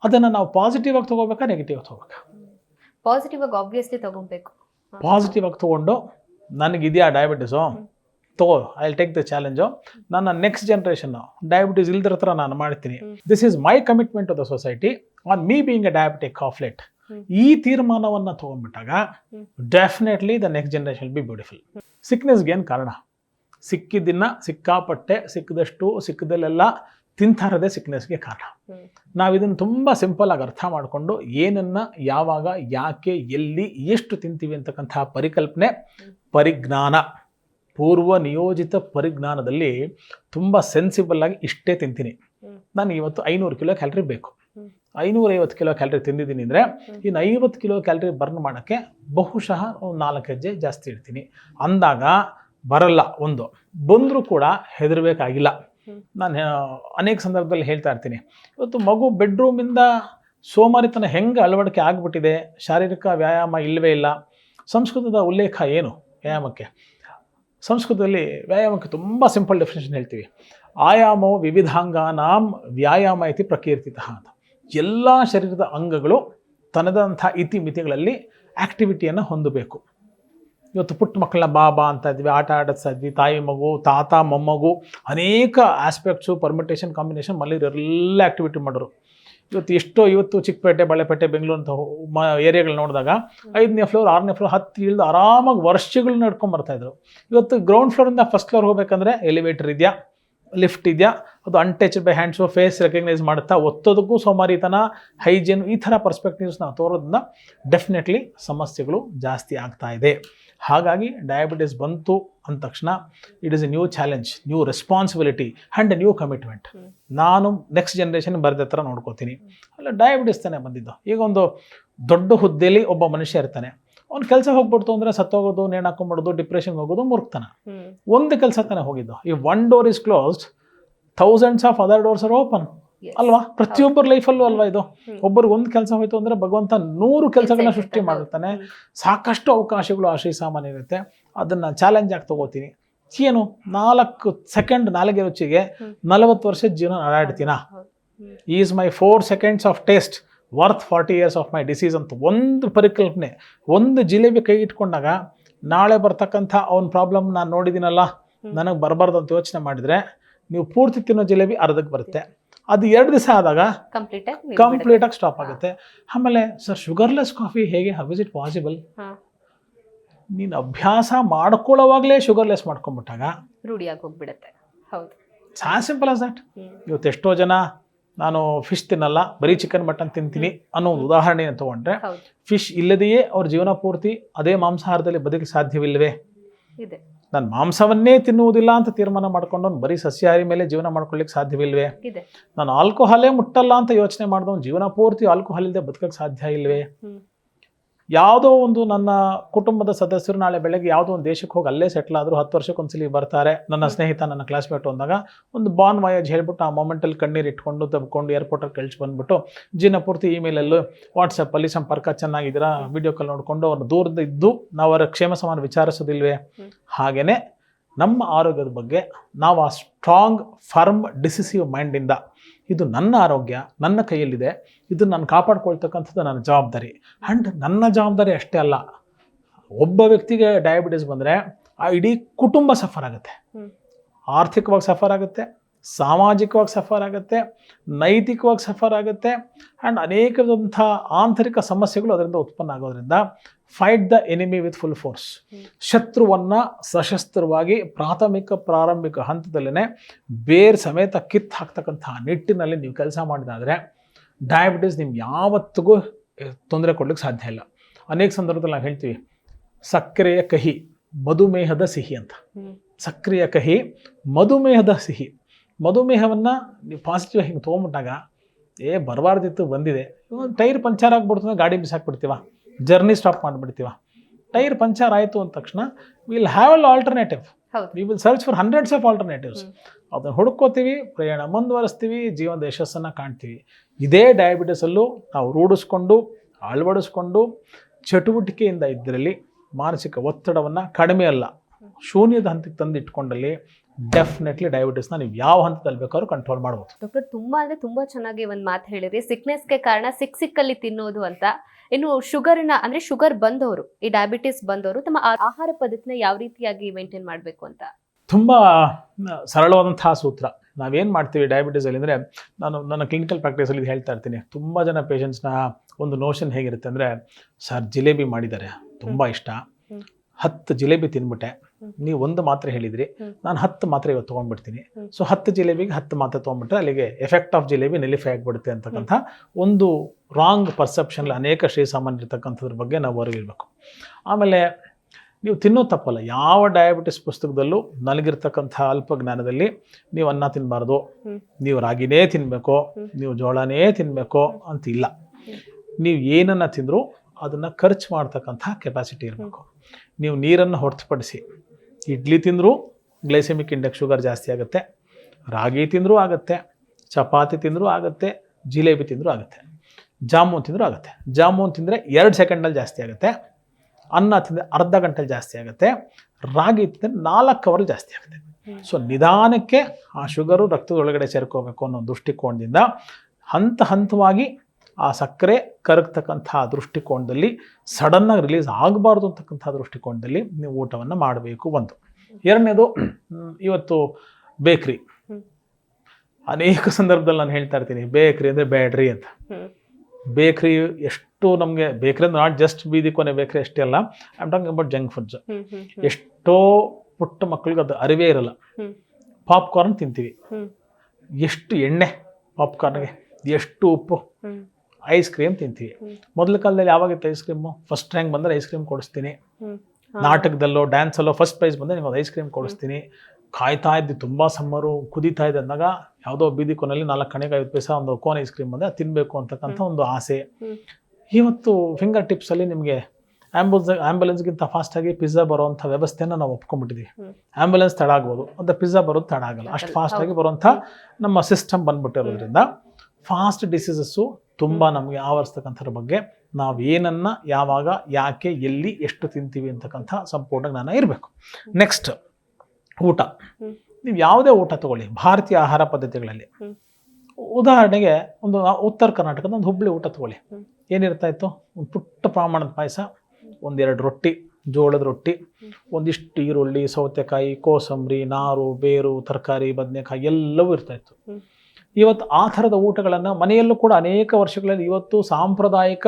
ಅದನ್ನು ನಾವು ಪಾಸಿಟಿವ್ ಆಗಿ ತೊಗೋಬೇಕಾ ನೆಗೆಟಿವ್ ಆಗಿ ತೊಗೋಬೇಕಾ? ಪಾಸಿಟಿವ್ ಆಗಿ ಆಬ್ವಿಯಸ್ಲಿ ತಗೊಬೇಕು. ಪಾಸಿಟಿವ್ ಆಗಿ ತೊಗೊಂಡು ನನಗಿದೆಯಾ ಡಯಾಬಿಟಿಸು ತಗೋ ಐ ಟೇಕ್ ದ ಚಾಲೆಂಜು ನನ್ನ ನೆಕ್ಸ್ಟ್ ಜನ್ರೇಷನ್ನು ಡಯಾಬಿಟೀಸ್ ಇಲ್ದ್ರ ಹತ್ರ ನಾನು ಮಾಡ್ತೀನಿ. This is my commitment to the society on me being a diabetic ಕಾಫ್ಲೆಟ್ ಈ ತೀರ್ಮಾನವನ್ನು ತೊಗೊಂಡ್ಬಿಟ್ಟಾಗ. Definitely the next generation be beautiful ಸಿಕ್ನೆಸ್ಗೆ ಏನು ಕಾರಣ? ಸಿಕ್ಕಿದ್ದನ್ನ ಸಿಕ್ಕಾಪಟ್ಟೆ ಸಿಕ್ಕದಷ್ಟು ಸಿಕ್ಕದಲ್ಲೆಲ್ಲ ತಿಂತಾರದೇ ಸಿಕ್ನೆಸ್ಗೆ ಕಾರಣ. ನಾವು ಇದನ್ನು ತುಂಬ ಸಿಂಪಲ್ ಆಗಿ ಅರ್ಥ ಮಾಡಿಕೊಂಡು ಏನನ್ನ ಯಾವಾಗ ಯಾಕೆ ಎಲ್ಲಿ ಎಷ್ಟು ತಿಂತೀವಿ ಅಂತಕ್ಕಂತಹ ಪರಿಕಲ್ಪನೆ ಪರಿಜ್ಞಾನ ಪೂರ್ವ ನಿಯೋಜಿತ ಪರಿಜ್ಞಾನದಲ್ಲಿ ತುಂಬ ಸೆನ್ಸಿಬಲ್ ಆಗಿ ಇಷ್ಟೇ ತಿಂತೀನಿ ನಾನು ಇವತ್ತು ಐನೂರು ಕಿಲೋ ಕ್ಯಾಲ್ರಿ ಬೇಕು. ಐನೂರೈವತ್ತು ಕಿಲೋ ಕ್ಯಾಲ್ರಿ ತಿಂದಿದ್ದೀನಿ ಅಂದರೆ. ಇನ್ನು ಐವತ್ತು ಕಿಲೋ ಕ್ಯಾಲ್ರಿ ಬರ್ನ್ ಮಾಡೋಕ್ಕೆ ಬಹುಶಃ ನಾಲ್ಕು ಹೆಜ್ಜೆ ಜಾಸ್ತಿ ಇಡ್ತೀನಿ ಅಂದಾಗ ಬರಲ್ಲ ಒಂದು ಬಂದರೂ ಕೂಡ ಹೆದರಬೇಕಾಗಿಲ್ಲ. ನಾನು ಅನೇಕ ಸಂದರ್ಭದಲ್ಲಿ ಹೇಳ್ತಾ ಇರ್ತೀನಿ. ಇವತ್ತು ಮಗು ಬೆಡ್ರೂಮಿಂದ ಸೋಮಾರಿತನ ಹೆಂಗೆ ಅಳವಡಿಕೆ ಆಗಿಬಿಟ್ಟಿದೆ? ಶಾರೀರಿಕ ವ್ಯಾಯಾಮ ಇಲ್ಲವೇ ಇಲ್ಲ. ಸಂಸ್ಕೃತದ ಉಲ್ಲೇಖ ಏನು? ವ್ಯಾಯಾಮಕ್ಕೆ. ಸಂಸ್ಕೃತದಲ್ಲಿ ವ್ಯಾಯಾಮಕ್ಕೆ ತುಂಬ ಸಿಂಪಲ್ ಡೆಫಿನೇಷನ್ ಹೇಳ್ತೀವಿ. ಆಯಾಮೋ ವಿವಿಧಾಂಗಾನಾಂ ವ್ಯಾಯಾಮ ಇತಿ ಪ್ರಕೀರ್ತಿತ ಅಂತ. ಎಲ್ಲ ಶರೀರದ ಅಂಗಗಳು ತನ್ನದಂಥ ಇತಿಮಿತಿಗಳಲ್ಲಿ ಆ್ಯಕ್ಟಿವಿಟಿಯನ್ನು ಹೊಂದಬೇಕು. ಇವತ್ತು ಪುಟ್ಟ ಮಕ್ಕಳನ್ನ ಬಾಬಾ ಅಂತ ಇದ್ವಿ ಆಟ ಆಡಿಸ್ತಾ ಇದ್ವಿ ತಾಯಿ ಮಗು, ತಾತ, ಮೊಮ್ಮಗು, ಅನೇಕ ಆಸ್ಪೆಕ್ಟ್ಸು ಪರ್ಮಿಟೇಷನ್ ಕಾಂಬಿನೇಷನ್ ಮಲ್ಲಿರೆಲ್ಲ ಆ್ಯಕ್ಟಿವಿಟಿ ಮಾಡೋರು ಇವತ್ತು ಎಷ್ಟೋ ಇವತ್ತು ಚಿಕ್ಕಪೇಟೆ ಬಳೆಪೇಟೆ ಬೆಂಗಳೂರು ಅಂತ ಮ ಏರಿಯಾಗಳು ನೋಡಿದಾಗ ಐದನೇ ಫ್ಲೋರ್ ಆರನೇ ಫ್ಲೋರ್ ಹತ್ತು ಇಳಿದು ಆರಾಮಾಗಿ ವರ್ಷಗಳನ್ನ ನಡ್ಕೊಂಡು ಬರ್ತಾಯಿದ್ರು ಇವತ್ತು ಗ್ರೌಂಡ್ ಫ್ಲೋರಿಂದ ಫಸ್ಟ್ ಫ್ಲೋರ್ ಹೋಗ್ಬೇಕಂದ್ರೆ ಎಲಿವೇಟರ್ ಇದೆಯಾ? ಲಿಫ್ಟ್ ಇದೆಯಾ? ಅದು untouched by hands face recognise ಮಾಡುತ್ತಾ? ಒತ್ತೋದಕ್ಕೂ ಸೋಮಾರಿತನ ಹೈಜಿನ್ ಈ ಥರ ಪರ್ಸ್ಪೆಕ್ಟಿವ್ಸ್ ನಾವು ತೋರೋದ್ರಿಂದ ಡೆಫಿನೆಟ್ಲಿ ಸಮಸ್ಯೆಗಳು ಜಾಸ್ತಿ ಆಗ್ತಾ ಇದೆ. ಹಾಗಾಗಿ ಡಯಾಬಿಟಿಸ್ ಬಂತು ಅಂದ ತಕ್ಷಣ it is a new challenge new responsibility and a new commitment ನಾನು ನೆಕ್ಸ್ಟ್ ಜನ್ರೇಷನ್ ಬರೆದ ಥರ ನೋಡ್ಕೋತೀನಿ. ಅಲ್ಲ ಡಯಾಬಿಟಿಸ್ ತಾನೇ ಬಂದಿದ್ದು. ಈಗ ಒಂದು ದೊಡ್ಡ ಹುದ್ದೆಯಲ್ಲಿ ಒಬ್ಬ ಮನುಷ್ಯ ಇರ್ತಾನೆ. ಅವ್ನು ಕೆಲಸ ಹೋಗ್ಬಿಡ್ತು ಅಂದರೆ ಸತ್ತೋಗೋದು ನೇಣು ಹಾಕೊಂಡ್ಬಿಡೋದು ಡಿಪ್ರೆಷನ್ಗೆ ಹೋಗೋದು ಮುರುಕ್ತಾನೆ ಹ್ಮ್. ಒಂದು ಕೆಲಸ ತಾನೇ ಹೋಗಿದ್ದು. ಈ one door is closed thousands of other doors are open. ಅಲ್ವಾ? ಪ್ರತಿಯೊಬ್ಬರ ಲೈಫಲ್ಲೂ ಅಲ್ವಾ ಇದು. ಒಬ್ಬರಿಗೆ ಒಂದು ಕೆಲಸ ಹೋಯ್ತು ಅಂದರೆ ಭಗವಂತ ನೂರು ಕೆಲಸಗಳನ್ನ ಸೃಷ್ಟಿ ಮಾಡುತ್ತಾನೆ ಮಾಡಿರ್ತಾನೆ ಸಾಕಷ್ಟು ಅವಕಾಶಗಳು ಆ ಶ್ರೀ ಸಾಮಾನ್ಯ ಇರುತ್ತೆ. ಅದನ್ನು ಚಾಲೆಂಜ್ ಆಗಿ ತಗೋತೀನಿ. ಏನು? ನಾಲ್ಕು ಸೆಕೆಂಡ್ ನಾಲ್ಗೆ ರುಚಿಗೆ. ನಲವತ್ತು ವರ್ಷದ ಜೀವನ ನಡಾಡ್ತೀನಾ is my four seconds of taste worth forty years of my disease ಅಂತ ಒಂದು ಪರಿಕಲ್ಪನೆ ಒಂದು ಜಿಲೇಬಿ ಕೈ ಇಟ್ಕೊಂಡಾಗ ನಾಳೆ ಬರ್ತಕ್ಕಂಥ ಅವ್ನ ಪ್ರಾಬ್ಲಮ್ ನಾನು ನೋಡಿದ್ದೀನಲ್ಲ ನನಗೆ ಬರಬಾರ್ದು ಅಂತ ಯೋಚನೆ ಮಾಡಿದರೆ ನೀವು ಪೂರ್ತಿ ತಿನ್ನೋ ಜಿಲೇಬಿ ಅರ್ಧಕ್ಕೆ ಬರುತ್ತೆ. ಅದು ಎರಡು ದಿವಸ ಆದಾಗ ಕಂಪ್ಲೀಟ್ ಆಗಿ ಕಂಪ್ಲೀಟ್ ಆಗಿ ಸ್ಟಾಪ್ ಆಗುತ್ತೆ. ಆಮೇಲೆ ಸರ್ ಶುಗರ್ಲೆಸ್ ಕಾಫಿ ಹೇಗೆ? ಹವ್ ಇಸ್ ಇಟ್ ಪಾಸಿಬಲ್ ಹಾ. ನೀನು ಅಭ್ಯಾಸ ಮಾಡ್ಕೊಳ್ಳೋವಾಗಲೇ ಶುಗರ್ಲೆಸ್ ಮಾಡ್ಕೊಂಬಿಟ್ಟಾಗ ರೂಢಿಯಾಗಿ ಹೋಗ್ಬಿಡುತ್ತೆ. ಹೌದು. So simple as that. ಇವತ್ತು ಎಷ್ಟೋ ಜನ ನಾನು ಫಿಶ್ ತಿನ್ನಲ್ಲ ಬರೀ ಚಿಕನ್ ಮಟನ್ ತಿಂತೀನಿ ಅನ್ನೋ ಒಂದು ಉದಾಹರಣೆಯನ್ನು ತಗೊಂಡ್ರೆ ಫಿಶ್ ಇಲ್ಲದೆಯೇ ಅವ್ರ ಜೀವನ ಪೂರ್ತಿ ಅದೇ ಮಾಂಸಾಹಾರದಲ್ಲಿ ಬದುಕಲು ಸಾಧ್ಯವಿಲ್ಲವೇ? ಇದೆ. ನಾನು ಮಾಂಸವನ್ನೇ ತಿನ್ನುವುದಿಲ್ಲ ಅಂತ ತೀರ್ಮಾನ ಮಾಡ್ಕೊಂಡು ಬರೀ ಸಸ್ಯಾಹಾರಿ ಮೇಲೆ ಜೀವನ ಮಾಡ್ಕೊಳ್ಳಿಕ್ಕೆ ಸಾಧ್ಯವಿಲ್ವೇ? ನಾನು ಆಲ್ಕೋಹಾಲೇ ಮುಟ್ಟಲ್ಲ ಅಂತ ಯೋಚನೆ ಮಾಡಿದವನು ಜೀವನ ಪೂರ್ತಿ ಆಲ್ಕೋಹಾಲ್ ಇಲ್ಲದೆ ಬದುಕಕ್ಕೆ ಸಾಧ್ಯ ಇಲ್ವೇ. ಯಾವುದೋ ಒಂದು ನನ್ನ ಕುಟುಂಬದ ಸದಸ್ಯರು ನಾಳೆ ಬೆಳಗ್ಗೆ ಯಾವುದೋ ಒಂದು ದೇಶಕ್ಕೆ ಹೋಗಿ ಅಲ್ಲೇ ಸೆಟ್ಲ್ ಆದರೂ ಹತ್ತು ವರ್ಷಕ್ಕೊಂದ್ಸಲಿ ಬರ್ತಾರೆ. ನನ್ನ ಸ್ನೇಹಿತ ನನ್ನ ಕ್ಲಾಸ್ಮೇಟ್ ಅಂದಾಗ ಒಂದು ಬಾನ್ ವಾಯೇಜ್ ಹೇಳ್ಬಿಟ್ಟು ಆ ಮೊಮೆಂಟಲ್ಲಿ ಕಣ್ಣೀರು ಇಟ್ಕೊಂಡು ತಬ್ಕೊಂಡು ಏರ್ಪೋರ್ಟಲ್ಲಿ ಕಳಿಸಿ ಬಂದ್ಬಿಟ್ಟು ಜಿನ ಪೂರ್ತಿ ಇಮೇಲಲ್ಲೂ ವಾಟ್ಸಪ್ಪಲ್ಲಿ ಸಂಪರ್ಕ ಚೆನ್ನಾಗಿದ್ದೀರಾ? ವಿಡಿಯೋ ಕಾಲ್ ನೋಡಿಕೊಂಡು ಅವ್ರ ದೂರದ ಇದ್ದು ನಾವು ಅವರ ಕ್ಷೇಮ ಸಮಾನ ವಿಚಾರಿಸೋದಿಲ್ವೇ. ಹಾಗೆಯೇ ನಮ್ಮ ಆರೋಗ್ಯದ ಬಗ್ಗೆ ನಾವು ಆ ಸ್ಟ್ರಾಂಗ್ ಫರ್ಮ್ ಡಿಸಿಸಿವ್ ಮೈಂಡಿಂದ ಇದು ನನ್ನ ಆರೋಗ್ಯ ನನ್ನ ಕೈಯಲ್ಲಿದೆ ಇದು ನಾನು ಕಾಪಾಡ್ಕೊಳ್ತಕ್ಕಂಥದ್ದು ನನ್ನ ಜವಾಬ್ದಾರಿ ಆ್ಯಂಡ್ ನನ್ನ ಜವಾಬ್ದಾರಿ ಅಷ್ಟೇ ಅಲ್ಲ ಒಬ್ಬ ವ್ಯಕ್ತಿಗೆ ಡಯಾಬಿಟಿಸ್ ಬಂದರೆ ಆ ಇಡೀ ಕುಟುಂಬ ಸಫರ್ ಆಗುತ್ತೆ. ಆರ್ಥಿಕವಾಗಿ ಸಫರ್ ಆಗುತ್ತೆ ಸಾಮಾಜಿಕವಾಗಿ ಸಫರ್ ಆಗುತ್ತೆ ನೈತಿಕವಾಗಿ ಸಫರ್ ಆಗುತ್ತೆ ಆ್ಯಂಡ್ ಅನೇಕದಂಥ ಆಂತರಿಕ ಸಮಸ್ಯೆಗಳು ಅದರಿಂದ ಉತ್ಪನ್ನ ಆಗೋದ್ರಿಂದ fight the enemy with full force. ಶತ್ರುವನ್ನು ಸಶಸ್ತ್ರವಾಗಿ ಪ್ರಾಥಮಿಕ ಪ್ರಾರಂಭಿಕ ಹಂತದಲ್ಲೇ ಬೇರ್ ಸಮೇತ ಕಿತ್ತು ಹಾಕ್ತಕ್ಕಂಥ ನಿಟ್ಟಿನಲ್ಲಿ ನೀವು ಕೆಲಸ ಮಾಡಿದಾದರೆ ಡಯಾಬಿಟಿಸ್ ನಿಮ್ಗೆ ಯಾವತ್ತಿಗೂ ತೊಂದರೆ ಕೊಡ್ಲಿಕ್ಕೆ ಸಾಧ್ಯ ಇಲ್ಲ. ಅನೇಕ ಸಂದರ್ಭದಲ್ಲಿ ನಾವು ಹೇಳ್ತೀವಿ ಸಕ್ಕರೆಯ ಕಹಿ ಮಧುಮೇಹದ ಸಿಹಿ ಅಂತ. ಸಕ್ರಿಯ ಕಹಿ ಮಧುಮೇಹದ ಸಿಹಿ. ಮಧುಮೇಹವನ್ನು ನೀವು ಪಾಸಿಟಿವ್ ಹಿಂಗೆ ತೊಗೊಂಬಿಟ್ಟಾಗ ಏ ಬರಬಾರ್ದಿತ್ತು ಬಂದಿದೆ. ಒಂದು ಟೈರ್ ಪಂಚರ್ ಆಗಿಬಿಡ್ತು ಗಾಡಿ ಬಿಸಾಕ್ಬಿಡ್ತೀವ. ಜರ್ನಿ ಸ್ಟಾಪ್ ಮಾಡಿಬಿಡ್ತೀವ. ಟೈರ್ ಪಂಚರ್ ಆಯಿತು ಅಂದ ತಕ್ಷಣ will have all alternative we will search for hundreds of alternatives. ಅದನ್ನು ಹುಡ್ಕೋತೀವಿ ಪ್ರಯಾಣ ಮುಂದುವರಿಸ್ತೀವಿ ಜೀವನದ ಯಶಸ್ಸನ್ನು ಕಾಣ್ತೀವಿ. ಇದೇ ಡಯಾಬಿಟಿಸಲ್ಲೂ ನಾವು ರೂಢಿಸ್ಕೊಂಡು ಅಳವಡಿಸ್ಕೊಂಡು ಚಟುವಟಿಕೆಯಿಂದ ಇದ್ದರಲ್ಲಿ ಮಾನಸಿಕ ಒತ್ತಡವನ್ನು ಕಡಿಮೆ ಅಲ್ಲ. ಶೂನ್ಯದ ಹಂತಕ್ಕೆ ತಂದು ಇಟ್ಕೊಂಡಲ್ಲಿ ಡೆಫಿನೆಟ್ಲಿ ಡಯಾಬಿಟಿಸ್ನ ನೀವು ಯಾವ ಹಂತದಲ್ಲಿ ಬೇಕಾದ್ರು ಕಂಟ್ರೋಲ್ ಮಾಡ್ಬೋದು. ಡಾಕ್ಟರ್ ತುಂಬಾ ಅಂದ್ರೆ ತುಂಬಾ ಚೆನ್ನಾಗಿ ಒಂದು ಮಾತು ಹೇಳಿದ್ರಿ. ಸಿಕ್ನೆಸ್ಗೆ ಕಾರಣ ಸಿಕ್ ಸಿಕ್ಕಲ್ಲಿ ತಿನ್ನೋದು ಅಂತ. ಇನ್ನು ಶುಗರ್ನ ಅಂದ್ರೆ ಶುಗರ್ ಬಂದವರು ಈ ಡಯಾಬಿಟಿಸ್ ಬಂದವರು ತಮ್ಮ ಆಹಾರ ಪದ್ಧತಿನ ಯಾವ ರೀತಿಯಾಗಿ ಮೇಂಟೈನ್ ಮಾಡಬೇಕು ಅಂತ? ತುಂಬ ಸರಳವಾದಂತಹ ಸೂತ್ರ. ನಾವೇನು ಮಾಡ್ತೀವಿ ಡಯಾಬಿಟೀಸಲ್ಲಿ ಅಂದರೆ ನಾನು ನನ್ನ ಕ್ಲಿನಿಕಲ್ ಪ್ರಾಕ್ಟೀಸಲ್ಲಿ ಇದು ಹೇಳ್ತಾ ಇರ್ತೀನಿ. ತುಂಬ ಜನ ಪೇಷಂಟ್ಸ್ನ ಒಂದು ನೋಷನ್ ಹೇಗಿರುತ್ತೆ ಅಂದರೆ ಸರ್ ಜಿಲೇಬಿ ಮಾಡಿದ್ದಾರೆ. ತುಂಬ ಇಷ್ಟ. ಹತ್ತು ಜಿಲೇಬಿ ತಿನ್ಬಿಟ್ಟೆ. ಹ್ಮ್. ನೀವು ಒಂದು ಮಾತ್ರೆ ಹೇಳಿದ್ರಿ ನಾನು ಹತ್ತು ಮಾತ್ರೆ ಇವತ್ತು ತೊಗೊಂಡ್ಬಿಡ್ತೀನಿ. ಸೊ ಹತ್ತು ಜಿಲೇಬಿಗೆ ಹತ್ತು ಮಾತ್ರೆ ತೊಗೊಂಡ್ಬಿಟ್ರೆ ಅಲ್ಲಿಗೆ ಎಫೆಕ್ಟ್ ಆಫ್ ಜಿಲೇಬಿ ನೆಲಿಫೈ ಆಗಿಬಿಡುತ್ತೆ ಅಂತಕ್ಕಂಥ ಒಂದು ರಾಂಗ್ ಪರ್ಸೆಪ್ಷನ್ ಅನೇಕ ಶ್ರೀಸಾಮಾನ್ಯ ಇರ್ತಕ್ಕಂಥದ್ರ ಬಗ್ಗೆ ನಾವು ಹೊರಗಿರ್ಬೇಕು ಆಮೇಲೆ ನೀವು ತಿನ್ನೋ ತಪ್ಪಲ್ಲ. ಯಾವ ಡಯಾಬಿಟಿಸ್ ಪುಸ್ತಕದಲ್ಲೂ ನನಗಿರ್ತಕ್ಕಂಥ ಅಲ್ಪ ಜ್ಞಾನದಲ್ಲಿ ನೀವು ಅನ್ನ ತಿನ್ನಬಾರ್ದು ನೀವು ರಾಗಿನೇ ತಿನ್ನಬೇಕು ನೀವು ಜೋಳನೇ ತಿನ್ನಬೇಕು ಅಂತ ಇಲ್ಲ ನೀವು ಏನನ್ನ ತಿಂದರೂ ಅದನ್ನು ಖರ್ಚು ಮಾಡ್ತಕ್ಕಂಥ ಕೆಪಾಸಿಟಿ ಇರಬೇಕು. ನೀವು ನೀರನ್ನು ಹೊರತುಪಡಿಸಿ. ಇಡ್ಲಿ ತಿಂದರೂ ಗ್ಲೈಸೆಮಿಕ್ ಇಂಡೆಕ್ಸ್ ಶುಗರ್ ಜಾಸ್ತಿ ಆಗುತ್ತೆ. ರಾಗಿ ತಿಂದರೂ ಆಗುತ್ತೆ, ಚಪಾತಿ ತಿಂದರೂ ಆಗುತ್ತೆ, ಜಿಲೇಬಿ ತಿಂದರೂ ಆಗುತ್ತೆ, ಜಾಮೂನ್ ತಿಂದರೂ ಆಗುತ್ತೆ. ಜಾಮೂನ್ ತಿಂದರೆ ಎರಡು ಸೆಕೆಂಡಲ್ಲಿ ಜಾಸ್ತಿ ಆಗುತ್ತೆ. ಅನ್ನ ತಿಂದರೆ ಅರ್ಧ ಗಂಟೆಲಿ ಜಾಸ್ತಿ ಆಗುತ್ತೆ. ರಾಗಿ ತಿಂದರೆ ನಾಲ್ಕು ಅವರಲ್ಲಿ ಜಾಸ್ತಿ ಆಗುತ್ತೆ. ಸೊ ನಿಧಾನಕ್ಕೆ ಆ ಶುಗರು ರಕ್ತದೊಳಗಡೆ ಸೇರ್ಕೋಬೇಕು ಅನ್ನೋ ದೃಷ್ಟಿಕೋನದಿಂದ ಹಂತ ಹಂತವಾಗಿ ಆ ಸಕ್ಕರೆ ಕರಗ್ತಕ್ಕಂಥ ದೃಷ್ಟಿಕೋನದಲ್ಲಿ ಸಡನ್ನಾಗಿ ರಿಲೀಸ್ ಆಗಬಾರ್ದು ಅಂತಕ್ಕಂಥ ದೃಷ್ಟಿಕೋನದಲ್ಲಿ ನೀವು ಊಟವನ್ನು ಮಾಡಬೇಕು ಒಂದು. ಎರಡನೇದು ಇವತ್ತು ಬೇಕ್ರಿ. ಅನೇಕ ಸಂದರ್ಭದಲ್ಲಿ ನಾನು ಹೇಳ್ತಾ ಇರ್ತೀನಿ ಬೇಕ್ರಿ ಅಂದರೆ ಬ್ಯಾಡ್ರಿ ಅಂತ. ಬೇಕ್ರಿ ಎಷ್ಟು ನಮಗೆ ಬೇಕ್ರಿ ಅಂದ್ರೆ ನಾಟ್ ಜಸ್ಟ್ ಬೀದಿ ಕೊನೆ ಬೇಕ್ರಿ ಅಷ್ಟೇ ಅಲ್ಲ I am talking about junk foods ಎಷ್ಟೋ ಪುಟ್ಟ ಮಕ್ಕಳಿಗೆ ಅದು ಅರಿವೇ ಇರಲ್ಲ. ಪಾಪ್ಕಾರ್ನ್ ತಿಂತೀವಿ. ಎಷ್ಟು ಎಣ್ಣೆ ಪಾಪ್ಕಾರ್ನ್ಗೆ ಎಷ್ಟು ಉಪ್ಪು. ಐಸ್ ಕ್ರೀಮ್ ತಿಂತೀವಿ. ಮೊದಲ ಕಾಲದಲ್ಲಿ ಯಾವಾಗಿತ್ತು ಐಸ್ ಕ್ರೀಮು? ಫಸ್ಟ್ ರ್ಯಾಂಕ್ ಬಂದರೆ ಐಸ್ ಕ್ರೀಮ್ ಕೊಡಿಸ್ತೀನಿ. ನಾಟಕದಲ್ಲೋ ಡ್ಯಾನ್ಸಲ್ಲೋ ಫಸ್ಟ್ ಪ್ರೈಸ್ ಬಂದರೆ ನಿಮಗೆ ಐಸ್ ಕ್ರೀಮ್ ಕೊಡಿಸ್ತೀನಿ. ಕಾಯ್ತಾ ಇದ್ದು ತುಂಬ ಸಮ್ಮರು ಕುದೀತಾ ಇದೆ ಅಂದಾಗ ಯಾವುದೋ ಬೀದಿ ಕೊನೆಯಲ್ಲಿ ನಾಲ್ಕು ಕಣೆಗೆ ಐವತ್ತು ಪೈಸಾ ಒಂದು ಕೋನ್ ಐಸ್ ಕ್ರೀಮ್ ಬಂದರೆ ತಿನ್ನಬೇಕು ಅಂತಕ್ಕಂಥ ಒಂದು ಆಸೆ. ಇವತ್ತು ಫಿಂಗರ್ ಟಿಪ್ಸಲ್ಲಿ ನಿಮಗೆ ಆ್ಯಂಬುಲೆನ್ಸ್ ಆ್ಯಂಬುಲೆನ್ಸ್ಗಿಂತ ಫಾಸ್ಟಾಗಿ ಪಿಜ್ಜಾ ಬರುವಂಥ ವ್ಯವಸ್ಥೆನ ನಾವು ಒಪ್ಕೊಂಡ್ಬಿಟ್ಟಿದ್ದೀವಿ. ಆ್ಯಂಬುಲೆನ್ಸ್ ತಡ ಆಗ್ಬೋದು. ಅಂತ ಪಿಜ್ಜಾ ಬರೋದು ತಡ ಆಗಲ್ಲ. ಅಷ್ಟು ಫಾಸ್ಟಾಗಿ. ಬರುವಂಥ ನಮ್ಮ ಸಿಸ್ಟಮ್ ಬಂದ್ಬಿಟ್ಟಿರೋದ್ರಿಂದ ಫಾಸ್ಟ್ ಡಿಸೀಸಸ್ಸು ತುಂಬ ನಮಗೆ ಆವರಿಸ್ತಕ್ಕಂಥದ್ರ ಬಗ್ಗೆ ನಾವು ಏನನ್ನ ಯಾವಾಗ ಯಾಕೆ ಎಲ್ಲಿ ಎಷ್ಟು ತಿಂತೀವಿ ಅಂತಕ್ಕಂಥ ಸಂಪೂರ್ಣ ಜ್ಞಾನ ಇರಬೇಕು. ನೆಕ್ಸ್ಟ್ ಊಟ. ನೀವು ಯಾವುದೇ ಊಟ ತಗೊಳ್ಳಿ ಭಾರತೀಯ ಆಹಾರ ಪದ್ಧತಿಗಳಲ್ಲಿ. ಉದಾಹರಣೆಗೆ ಒಂದು ಉತ್ತರ ಕರ್ನಾಟಕದ ಒಂದು ಹುಬ್ಳಿ ಊಟ ತಗೊಳ್ಳಿ. ಏನಿರ್ತಾ ಇತ್ತು? ಒಂದು ಪುಟ್ಟ ಪ್ರಮಾಣದ ಪಾಯಸ ಒಂದೆರಡು ರೊಟ್ಟಿ ಜೋಳದ ರೊಟ್ಟಿ ಒಂದಿಷ್ಟು ಈರುಳ್ಳಿ ಸೌತೆಕಾಯಿ ಕೋಸಂಬರಿ ನಾರು ಬೇರು ತರಕಾರಿ ಬದನೆಕಾಯಿ ಎಲ್ಲವೂ ಇರ್ತಾ ಇತ್ತು. ಇವತ್ತು ಆ ಥರದ ಊಟಗಳನ್ನು ಮನೆಯಲ್ಲೂ ಕೂಡ ಅನೇಕ ವರ್ಷಗಳಲ್ಲಿ ಇವತ್ತು ಸಾಂಪ್ರದಾಯಿಕ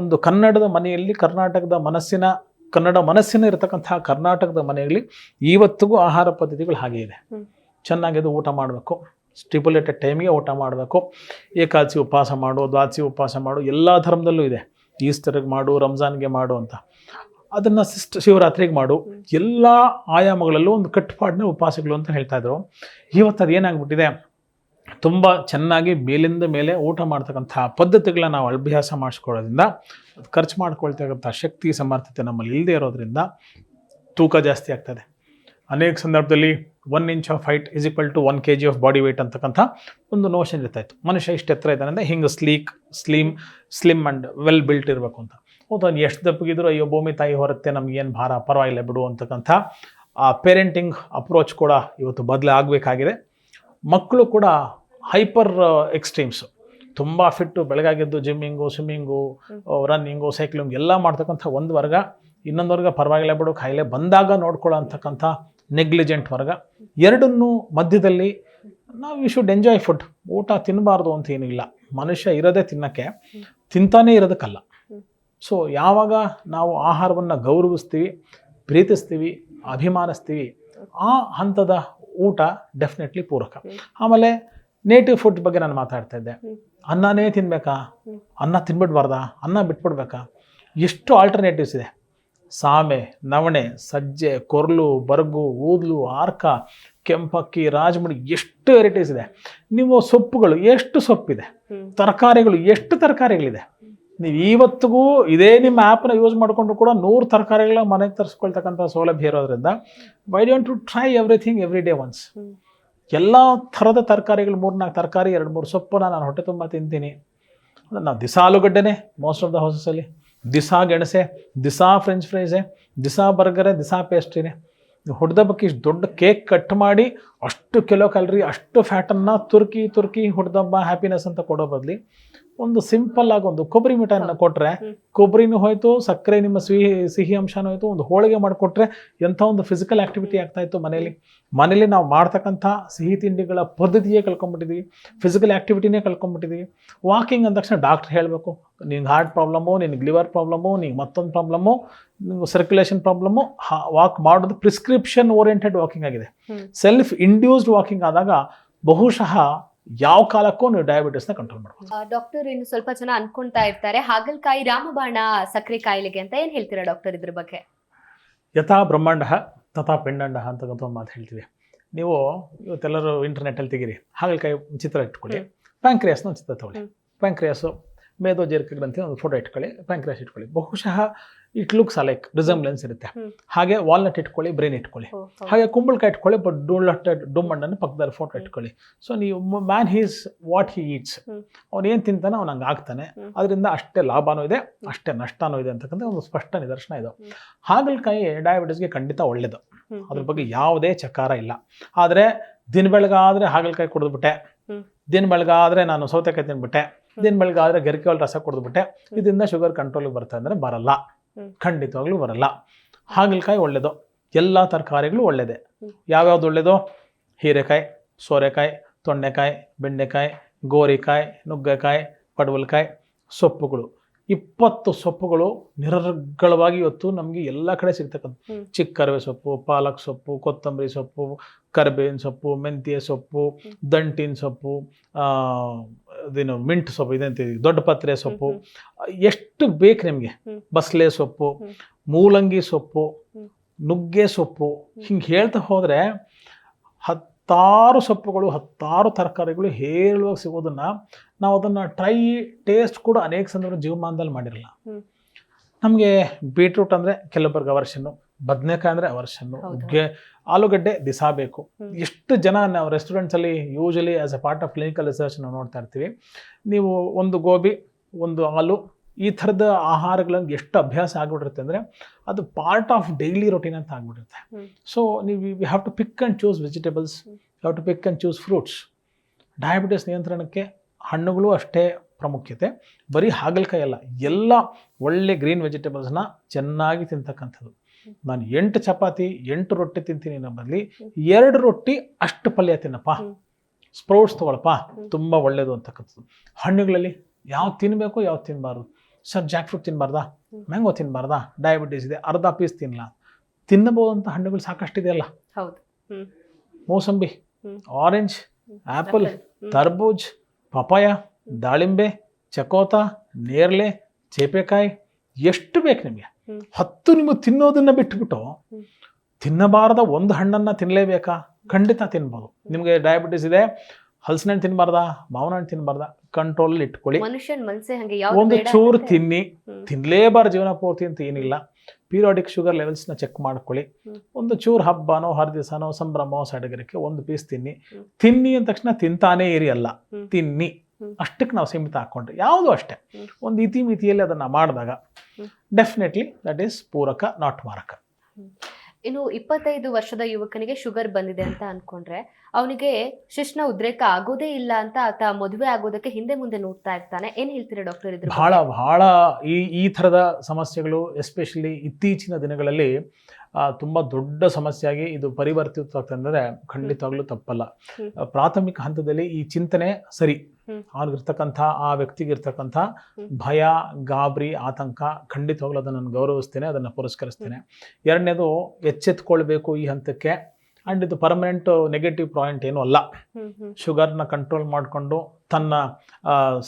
ಒಂದು ಕನ್ನಡದ ಮನೆಯಲ್ಲಿ ಕರ್ನಾಟಕದ ಮನಸ್ಸಿನ ಕನ್ನಡ ಮನಸ್ಸಿನ ಇರತಕ್ಕಂತಹ ಕರ್ನಾಟಕದ ಮನೆಯಲ್ಲಿ ಇವತ್ತಿಗೂ ಆಹಾರ ಪದ್ಧತಿಗಳು ಹಾಗೆ ಇದೆ. ಚೆನ್ನಾಗಿದ್ದು ಊಟ ಮಾಡಬೇಕು. ಸ್ಟಿಪುಲೇಟೆಡ್ ಟೈಮಿಗೆ ಊಟ ಮಾಡಬೇಕು. ಏಕಾದಶಿ ಉಪವಾಸ ಮಾಡು ದ್ವಾದಶಿ ಉಪವಾಸ ಮಾಡು ಎಲ್ಲ ಧರ್ಮದಲ್ಲೂ ಇದೆ. ಈಸ್ಟರ್ಗೆ ಮಾಡು ರಂಜಾನ್ಗೆ ಮಾಡು ಅಂತ. ಅದನ್ನು ಸಿಸ್ಟ್ ಶಿವರಾತ್ರಿಗೆ ಮಾಡು. ಎಲ್ಲ ಆಯಾಮಗಳಲ್ಲೂ ಒಂದು ಕಟ್ಟುಪಾಡಿನ ಉಪವಾಸಗಳು ಅಂತ ಹೇಳ್ತಾಯಿದ್ರು ಇವತ್ತು ಅದು ಏನಾಗ್ಬಿಟ್ಟಿದೆ ತುಂಬ ಚೆನ್ನಾಗಿ ಮೇಲಿಂದ ಮೇಲೆ ಊಟ ಮಾಡ್ತಕ್ಕಂಥ ಪದ್ಧತಿಗಳನ್ನ ನಾವು ಅಭ್ಯಾಸ ಮಾಡಿಸ್ಕೊಳ್ಳೋದ್ರಿಂದ ಅದು ಖರ್ಚು ಮಾಡ್ಕೊಳ್ತಕ್ಕಂಥ ಶಕ್ತಿ ಸಮರ್ಥತೆ ನಮ್ಮಲ್ಲಿ ಇಲ್ಲದೆ ಇರೋದ್ರಿಂದ ತೂಕ ಜಾಸ್ತಿ ಆಗ್ತದೆ. ಅನೇಕ ಸಂದರ್ಭದಲ್ಲಿ one inch of height is equal to one K G of body weight ಅಂತಕ್ಕಂಥ ಒಂದು ನೋಷನ್ ಇರ್ತಾಯಿತ್ತು ಮನುಷ್ಯ ಇಷ್ಟು ಎತ್ತರ ಇದ್ದಾನೆ ಅಂದರೆ ಹಿಂಗೆ sleek slim slim and well built ಇರಬೇಕು ಅಂತ. ಹೌದು ಎಷ್ಟು ದಪ್ಪಗಿದ್ರು ಅಯ್ಯೋ ಭೂಮಿ ತಾಯಿ ಹೊರತ್ತೆ ನಮಗೇನು ಭಾರ, ಪರವಾಗಿಲ್ಲ ಬಿಡು ಅಂತಕ್ಕಂಥ ಆ ಪೇರೆಂಟಿಂಗ್ ಅಪ್ರೋಚ್ ಕೂಡ ಇವತ್ತು ಬದಲಾಗಬೇಕಾಗಿದೆ. ಮಕ್ಕಳು ಕೂಡ ಹೈಪರ್ ಎಕ್ಸ್ಟ್ರೀಮ್ಸ್ ತುಂಬ ಫಿಟ್ಟು ಬೆಳಗಾಗಿದ್ದು ಜಿಮ್ಮಿಂಗು ಸ್ವಿಮ್ಮಿಂಗು ರನ್ನಿಂಗು ಸೈಕ್ಲಿಂಗ್ ಎಲ್ಲ ಮಾಡ್ತಕ್ಕಂಥ ಒಂದು ವರ್ಗ. ಇನ್ನೊಂದು ವರ್ಗ ಪರವಾಗಿಲ್ಲ ಬಿಡು ಕಾಯಿಲೆ ಬಂದಾಗ ನೋಡ್ಕೊಳ್ಳೋ ಅಂತಕ್ಕಂಥ ನೆಗ್ಲಿಜೆಂಟ್ ವರ್ಗ. ಎರಡನ್ನೂ ಮಧ್ಯದಲ್ಲಿ ನಾವು ವಿ ಶುಡ್ ಎಂಜಾಯ್ ಫುಡ್ ಊಟ ತಿನ್ನಬಾರ್ದು ಅಂತ ಏನಿಲ್ಲ ಮನುಷ್ಯ ಇರೋದೇ ತಿನ್ನಕ್ಕೆ. ತಿಂತಾನೇ ಇರೋದಕ್ಕಲ್ಲ. ಸೊ ಯಾವಾಗ ನಾವು ಆಹಾರವನ್ನು ಗೌರವಿಸ್ತೀವಿ ಪ್ರೀತಿಸ್ತೀವಿ ಅಭಿಮಾನಿಸ್ತೀವಿ ಆ ಹಂತದ ಊಟ ಡೆಫಿನೆಟ್ಲಿ ಪೂರಕ. ಆಮೇಲೆ ನೇಟಿವ್ ಫುಡ್ ಬಗ್ಗೆ ನಾನು ಮಾತಾಡ್ತಾ ಇದ್ದೆ. ಅನ್ನನೇ ತಿನ್ಬೇಕಾ. ಅನ್ನ ತಿನ್ಬಿಡ್ಬಾರ್ದಾ? ಅನ್ನ ಬಿಟ್ಬಿಡ್ಬೇಕಾ? ಎಷ್ಟು ಆಲ್ಟರ್ನೇಟಿವ್ಸ್ ಇದೆ? ಸಾಮೆ ನವಣೆ ಸಜ್ಜೆ ಕೊರ್ಲು ಬರ್ಗು ಊದ್ಲು ಆರ್ಕ ಕೆಂಪಕ್ಕಿ ರಾಜಮುಡಿ ಎಷ್ಟು ವೆರೈಟೀಸ್ ಇದೆ. ನೀವು ಸೊಪ್ಪುಗಳು ಎಷ್ಟು ಸೊಪ್ಪಿದೆ? ತರಕಾರಿಗಳು ಎಷ್ಟು ತರಕಾರಿಗಳಿದೆ? ನೀವು ಇವತ್ತಿಗೂ ಇದೇ ನಿಮ್ಮ ಆ್ಯಪ್ನ ಯೂಸ್ ಮಾಡಿಕೊಂಡು ಕೂಡ ನೂರು ತರಕಾರಿಗಳ ಮನೆಗೆ ತರಿಸ್ಕೊಳ್ತಕ್ಕಂಥ ಸೌಲಭ್ಯ ಇರೋದ್ರಿಂದ why don't to try everything every day once ಎಲ್ಲ ಥರದ ತರಕಾರಿಗಳು ಮೂರು ನಾಲ್ಕು ತರಕಾರಿ, ಎರಡು ಮೂರು ಸೊಪ್ಪನ್ನ ನಾನು ಹೊಟ್ಟೆ ತುಂಬ ತಿಂತೀನಿ. ನಾವು ದಿಸಾ ಆಲೂಗಡ್ಡೆನೇ ಮೋಸ್ಟ್ ಆಫ್ ದ ಹೌಸಸಲ್ಲಿ ದಿಸಾ ಗೆಣಸೆ, ದಿಸಾ ಫ್ರೆಂಚ್ ಫ್ರೈಸೆ ದಿಸಾ ಬರ್ಗರೆ ದಿಸಾ ಪೇಸ್ಟ್ರಿನೇ ಹೊಡೆದಬ್ಬಕ್ಕೆ ಇಷ್ಟು ದೊಡ್ಡ ಕೇಕ್ ಕಟ್ ಮಾಡಿ ಅಷ್ಟು ಕೆಲೋ ಕ್ಯಾಲರಿ ಅಷ್ಟು ಫ್ಯಾಟನ್ನು ತುರ್ಕಿ ತುರ್ಕಿ ಹುಡ್ದಬ್ಬ ಹ್ಯಾಪಿನೆಸ್ ಅಂತ ಕೊಡೋ ಬದಲಿ ಒಂದು ಸಿಂಪಲ್ ಆಗಿ ಒಂದು ಕೊಬ್ಬರಿ ಮಿಠಾಯಿನ ಕೊಟ್ರೆ ಹ್ಮ್. ಕೊಬ್ಬರಿನೂ ಹೋಯ್ತು ಸಕ್ಕರೆ ನಿಮ್ಮ ಸಿಹಿ ಸಿಹಿ ಅಂಶನೂ ಹೋಯ್ತು ಒಂದು ಹೋಳಿಗೆ ಮಾಡಿಕೊಟ್ರೆ ಎಂಥ ಒಂದು ಫಿಸಿಕಲ್ ಆಕ್ಟಿವಿಟಿ ಆಗ್ತಾ ಇತ್ತು ಮನೆಯಲ್ಲಿ? ಮನೇಲಿ ನಾವು ಮಾಡ್ತಕ್ಕಂಥ ಸಿಹಿ ತಿಂಡಿಗಳ ಪದ್ಧತಿಯೇ ಕಳ್ಕೊಂಡ್ಬಿಟ್ಟಿದ್ವಿ ಫಿಸಿಕಲ್ ಆಕ್ಟಿವಿಟಿನೇ ಕಳ್ಕೊಂಡ್ಬಿಟ್ಟಿದ್ದೀವಿ ವಾಕಿಂಗ್ ಅಂದ ತಕ್ಷಣ ಡಾಕ್ಟ್ರ್ ಹೇಳಬೇಕು ನಿಂಗೆ ಹಾರ್ಟ್ ಪ್ರಾಬ್ಲಮ್ಮು ನಿನ್ಗೆ ಲಿವರ್ ಪ್ರಾಬ್ಲಮು ನಿಂಗೆ ಮತ್ತೊಂದು ಪ್ರಾಬ್ಲಮ್ಮು ನಿಮ್ಗೆ ಸರ್ಕ್ಯುಲೇಷನ್ ಪ್ರಾಬ್ಲಮ್ಮು ವಾಕ್ ಮಾಡೋದು ಪ್ರಿಸ್ಕ್ರಿಪ್ಷನ್ ಓರಿಯೆಂಟೆಡ್ ವಾಕಿಂಗ್ ಆಗಿದೆ. ಸೆಲ್ಫ್ ಇಂಡ್ಯೂಸ್ಡ್ ವಾಕಿಂಗ್ ಆದಾಗ ಬಹುಶಃ ಯಾವ ಕಾಲಕ್ಕೂ ನೀವು ನ ಕಂಟ್ರೋಲ್ ಮಾಡ್ಬೋದು ಡಾಕ್ಟರ್ ಇನ್ನು ಸ್ವಲ್ಪ ಜನ ಅನ್ಕೊಂತಾ ಇರ್ತಾರೆ. ಹಾಗಲಕಾಯಿ ರಾಮಬಾಣ ಸಕ್ಕರೆ ಕಾಯಿಲೆಗೆ ಅಂತ ಏನ್ ಹೇಳ್ತೀರಾ ಡಾಕ್ಟರ್ ಇದ್ರ ಬಗ್ಗೆ? ಯಥಾ ಬ್ರಹ್ಮಾಂಡ ತಥಾ ಪಿಂಡಂಡ ಅಂತಕ್ಕಂಥ ಒಂದು ಮಾತು ಹೇಳ್ತೀವಿ. ನೀವು ಇವತ್ತೆಲ್ಲರೂ ಇಂಟರ್ನೆಟ್ಟಲ್ಲಿ ತೆಗೀರಿ. ಹಾಗಲಕಾಯಿ ಚಿತ್ರ ಇಟ್ಕೊಳ್ಳಿ. ಪ್ಯಾಂಕ್ರಿಯಾಸ್ನ ಒಂದು ಚಿತ್ರ ತಗೊಳ್ಳಿ. ಪ್ಯಾಂಕ್ರಿಯಾಸು ಮೇಧೋ ಜೀರ್ಕ ಗ್ರಂಥಿ ಒಂದು ಫೋಟೋ ಇಟ್ಕೊಳ್ಳಿ. ಪ್ಯಾಂಕ್ರಿಯಾಸ್ ಇಟ್ಕೊಳ್ಳಿ. ಬಹುಶಃ ಇಟ್ ಲುಕ್ಸ್ ಅಲೈಕ್ ರಿಸಂಬ್ಲೆನ್ಸ್ ಇರುತ್ತೆ. ಹಾಗೆ ವಾಲ್ನಟ್ ಇಟ್ಕೊಳ್ಳಿ ಬ್ರೈನ್ ಇಟ್ಕೊಳ್ಳಿ. ಹಾಗೆ ಕುಂಬಳಕಾಯಿ ಇಟ್ಕೊಳ್ಳಿ ಬಟ್ ಡೂಲಟ್ಟೆಡ್ ಡೊಮ್ಮಣ್ಣನ್ನು ಪಕ್ಕದಲ್ಲಿ ಫೋಟೋ ಇಟ್ಕೊಳ್ಳಿ. ಸೊ ನೀವು man is what he eats. ಅವ್ನು ಏನು ತಿಂತಾನೆ ಅವ್ನು ಹಂಗೆ ಆಗ್ತಾನೆ. ಅದರಿಂದ ಅಷ್ಟೇ ಲಾಭನೂ ಇದೆ ಅಷ್ಟೇ ನಷ್ಟನೂ ಇದೆ ಅಂತಕ್ಕಂಥ ಒಂದು ಸ್ಪಷ್ಟ ನಿದರ್ಶನ ಇದು. ಹಾಗಲಕಾಯಿ ಡಯಾಬಿಟಿಸ್ಗೆ ಖಂಡಿತ ಒಳ್ಳೇದು. ಅದ್ರ ಬಗ್ಗೆ ಯಾವುದೇ ಚಕಾರ ಇಲ್ಲ. ಆದರೆ ದಿನ ಬೆಳಗಾದ್ರೆ ಹಾಗಲಕಾಯಿ ಕುಡಿದ್ಬಿಟ್ಟೆ. ದಿನ ಬೆಳಗಾದ್ರೆ ನಾನು ಸೌತೆಕಾಯಿ ತಿಂದ್ಬಿಟ್ಟೆ ದಿನ ಬೆಳಗಾದ್ರೆ ಗೆರಿಕೆವಲ್ ರಸ ಕುಡಿದ್ಬಿಟ್ಟೆ. ಇದರಿಂದ ಶುಗರ್ ಕಂಟ್ರೋಲಿಗೆ ಬರ್ತಾ ಅಂದರೆ ಬರಲ್ಲ. ಖಂಡಿತವಾಗ್ಲೂ ಬರಲ್ಲ. ಹಾಗಲಕಾಯಿ ಒಳ್ಳೇದು. ಎಲ್ಲ ತರಕಾರಿಗಳು ಒಳ್ಳೇದೆ. ಹ್ಮ್. ಯಾವ್ಯಾವ್ದು ಒಳ್ಳೇದು? ಹೀರೆಕಾಯಿ, ಸೋರೆಕಾಯಿ ತೊಂಡೆಕಾಯಿ ಬೆಂಡೆಕಾಯಿ, ಗೋರಿಕಾಯಿ, ನುಗ್ಗೆಕಾಯಿ, ಪಡವಲ್ಕಾಯಿ, ಸೊಪ್ಪುಗಳು. ಇಪ್ಪತ್ತು ಸೊಪ್ಪುಗಳು ನಿರರ್ಗಳವಾಗಿ ಇವತ್ತು ನಮಗೆ ಎಲ್ಲ ಕಡೆ ಸಿಗ್ತಕ್ಕಂಥ. ಚಿಕ್ಕ ಕರಿವೆ ಸೊಪ್ಪು ಪಾಲಕ್ ಸೊಪ್ಪು ಕೊತ್ತಂಬರಿ ಸೊಪ್ಪು ಕರಿಬೇವಿನ ಸೊಪ್ಪು ಮೆಂತ್ಯ ಸೊಪ್ಪು. ದಂಟಿನ ಸೊಪ್ಪು ಅದೇನು ಮಿಂಟ್ ಸೊಪ್ಪು ಇದಂತ ದೊಡ್ಡ ಪತ್ರೆ ಸೊಪ್ಪು. ಎಷ್ಟು ಬೇಕು ನಿಮಗೆ? ಬಸಳೆ ಬಸ್ಲೆ ಸೊಪ್ಪು ಮೂಲಂಗಿ ಸೊಪ್ಪು. ನುಗ್ಗೆ ಸೊಪ್ಪು. ಹಿಂಗೆ ಹೇಳ್ತಾ ಹೋದರೆ ಹತ್ತಾರು ಸೊಪ್ಪುಗಳು ಹತ್ತಾರು ತರಕಾರಿಗಳು ಹೇರಳವಾಗಿ ಸಿಗೋದನ್ನ ನಾವು ಅದನ್ನು ಟ್ರೈ ಟೇಸ್ಟ್ ಕೂಡ ಅನೇಕ ಸಂದರ್ಭ ಜೀವಮಾನದಲ್ಲಿ ಮಾಡಿರಲ್ಲ. ನಮಗೆ ಬೀಟ್ರೂಟ್ ಅಂದರೆ ಕೆಲವೊಬ್ಬರಿಗೆ ಅವರ್ಷನ್ನು ಬದನೆಕಾಯಿ ಅಂದರೆ ಅವರ್ಷನ್ನು. ಗೆ ಆಲೂಗಡ್ಡೆ ದಿಸಾ ಬೇಕು. ಎಷ್ಟು ಜನ ನಾವು ರೆಸ್ಟೋರೆಂಟ್ಸಲ್ಲಿ usually as a part of clinical research ನಾವು ನೋಡ್ತಾ ಇರ್ತೀವಿ ನೀವು ಒಂದು ಗೋಬಿ ಒಂದು ಆಲು ಈ ಥರದ ಆಹಾರಗಳನ್ನು ಎಷ್ಟು ಅಭ್ಯಾಸ ಆಗಿಬಿಟ್ಟಿರುತ್ತೆ ಅಂದರೆ ಅದು ಪಾರ್ಟ್ ಆಫ್ ಡೈಲಿ ರೊಟೀನ್ ಅಂತ ಆಗ್ಬಿಟ್ಟಿರುತ್ತೆ. ಸೊ ನೀವು we have to pick and choose vegetables you have to pick and choose fruits diabetes ನಿಯಂತ್ರಣಕ್ಕೆ ಹಣ್ಣುಗಳು ಅಷ್ಟೇ ಪ್ರಾಮುಖ್ಯತೆ. ಬರೀ ಹಾಗಲಕಾಯಿ ಅಲ್ಲ ಎಲ್ಲ ಒಳ್ಳೆ ಗ್ರೀನ್ ವೆಜಿಟೇಬಲ್ಸ್ನ ಚೆನ್ನಾಗಿ ತಿಂತಕ್ಕಂಥದ್ದು. ನಾನು ಎಂಟು ಚಪಾತಿ ಎಂಟು ರೊಟ್ಟಿ ತಿಂತೀನಿ ನಮ್ಮಲ್ಲಿ ಬದಲಿ ಎರಡು ರೊಟ್ಟಿ ಅಷ್ಟು ಪಲ್ಯ ತಿನ್ನಪ್ಪ. ಸ್ಪ್ರೌಟ್ಸ್ ತಗೊಳಪ್ಪ. ತುಂಬ ಒಳ್ಳೆಯದು ಅಂತಕ್ಕಂಥದ್ದು. ಹಣ್ಣುಗಳಲ್ಲಿ ಯಾವ್ದು ತಿನ್ನಬೇಕು ಯಾವ್ದು ತಿನ್ನಬಾರ್ದು ಸರ್ ಜಾಕ್ ಫ್ರೂಟ್ ತಿನ್ನಬಾರ್ದಾ. ಮ್ಯಾಂಗೋ ತಿನ್ನಬಾರ್ದಾ ಡಯಾಬಿಟೀಸ್ ಇದೆ ಅರ್ಧ ಪೀಸ್ ತಿನ್ನಲ್ಲ ತಿನ್ನಬಹುದಂತ ಹಣ್ಣುಗಳು ಸಾಕಷ್ಟಿದೆಯಲ್ಲ? ಹೌದು. Mosambi mosambi orange apple. ತರ್ಬೂಜ್ papaya ದಾಳಿಂಬೆ ಚಕೋತ ನೇರಳೆ ಚೇಪೆಕಾಯಿ ಎಷ್ಟು ಬೇಕು ನಿಮಗೆ. ಹತ್ತು ನಿಮಗೆ ತಿನ್ನೋದನ್ನ ಬಿಟ್ಬಿಟ್ಟು. ತಿನ್ನಬಾರದ ಒಂದು ಹಣ್ಣನ್ನು ತಿನ್ನಲೇಬೇಕಾ ಖಂಡಿತ ತಿನ್ಬೋದು. ನಿಮಗೆ ಡಯಾಬಿಟಿಸ್ ಇದೆ ಹಲಸಿನ ಹಣ್ಣು ತಿನ್ನಬಾರ್ದಾ ಮಾವಿನ ಹಣ್ಣು ತಿನ್ಬಾರ್ದ ಕಂಟ್ರೋಲ್ ಇಟ್ಕೊಳ್ಳಿ ಮನುಷ್ಯನ್ ಮನಸ್ಸೇ ಹಂಗೆ ಯಾವ್ದು ಒಂದು ಬೇಡ ಚೂರು ಅಂತ- ತಿನ್ನಿ ಹ್ಮ್. ತಿನ್ನಲೇಬಾರ್ದು ಜೀವನ ಪೂರ್ತಿ ಅಂತ ಏನಿಲ್ಲ ಪೀರಿಯಾಡಿಕ್ ಶುಗರ್ ಲೆವೆಲ್ಸ್ನ ಚೆಕ್ ಮಾಡ್ಕೊಳ್ಳಿ ಹ್ಮ್. ಒಂದು ಚೂರು ಹಬ್ಬನೋ ಹರಿದಿವಸನೋ ಸಂಭ್ರಮೋ ಸಡಗರಕ್ಕೆ ಒಂದು ಪೀಸ್ ತಿನ್ನಿ ಹ್ಮ್. ತಿನ್ನಿ ಅಂದ ತಕ್ಷಣ ತಿಂತಾನೇ ಇರಿ ಅಲ್ಲ ಹ್ಮ್. ತಿನ್ನಿ ಹ್ಮ್. ಅಷ್ಟಕ್ಕೆ ನಾವು ಸೀಮಿತ ಹಾಕೊಂಡ್ರೆ ಯಾವುದು ಅಷ್ಟೇ ಹ್ಮ್. ಒಂದು ಇತಿ ಮಿತಿಯಲ್ಲಿ ಅದನ್ನು ಮಾಡಿದಾಗ ಹ್ಮ್. ಡೆಫಿನೆಟ್ಲಿ ದಟ್ ಈಸ್ ಪೂರಕ ನಾಟ್ ಮಾರಕ ಇನ್ನು ಇಪ್ಪತ್ತೈದು ವರ್ಷದ ಯುವಕನಿಗೆ ಶುಗರ್ ಬಂದಿದೆ ಅಂತ ಅನ್ಕೊಂಡ್ರೆ ಅವನಿಗೆ ಶಿಶ್ನ ಉದ್ರೇಕ ಆಗೋದೇ ಇಲ್ಲ ಅಂತ ಆತ ಮದುವೆ ಆಗೋದಕ್ಕೆ ಹಿಂದೆ ಮುಂದೆ ನೋಡ್ತಾ ಇರ್ತಾನೆ. ಏನ್ ಹೇಳ್ತೀರಾ ಡಾಕ್ಟರ್ ಇದ್ರ ಬಹಳ ಬಹಳ ಈ ಈ ಥರದ ಸಮಸ್ಯೆಗಳು, ಎಸ್ಪೆಷಲಿ ಇತ್ತೀಚಿನ ದಿನಗಳಲ್ಲಿ ತುಂಬ ದೊಡ್ಡ ಸಮಸ್ಯೆಯಾಗಿ ಇದು ಪರಿವರ್ತಿತವಾಗ್ತಂದ್ರೆ ಖಂಡಿತವಾಗ್ಲೂ ತಪ್ಪಲ್ಲ. ಪ್ರಾಥಮಿಕ ಹಂತದಲ್ಲಿ ಈ ಚಿಂತನೆ ಸರಿ. ಅವ್ನಿಗಿರ್ತಕ್ಕಂಥ ಆ ವ್ಯಕ್ತಿಗಿರ್ತಕ್ಕಂಥ. ಭಯ ಗಾಬರಿ ಆತಂಕ ಖಂಡಿತವಾಗ್ಲೂ ಅದನ್ನು ನಾನು ಗೌರವಿಸ್ತೇನೆ ಅದನ್ನು ಪುರಸ್ಕರಿಸ್ತೇನೆ. ಎರಡನೇದು ಎಚ್ಚೆತ್ಕೊಳ್ಬೇಕು ಈ ಹಂತಕ್ಕೆ. ಆ್ಯಂಡ್ ಇದು ಪರ್ಮನೆಂಟ್ ನೆಗೆಟಿವ್ ಪಾಯಿಂಟ್ ಏನೂ ಅಲ್ಲ. ಶುಗರ್ನ ಕಂಟ್ರೋಲ್ ಮಾಡಿಕೊಂಡು ತನ್ನ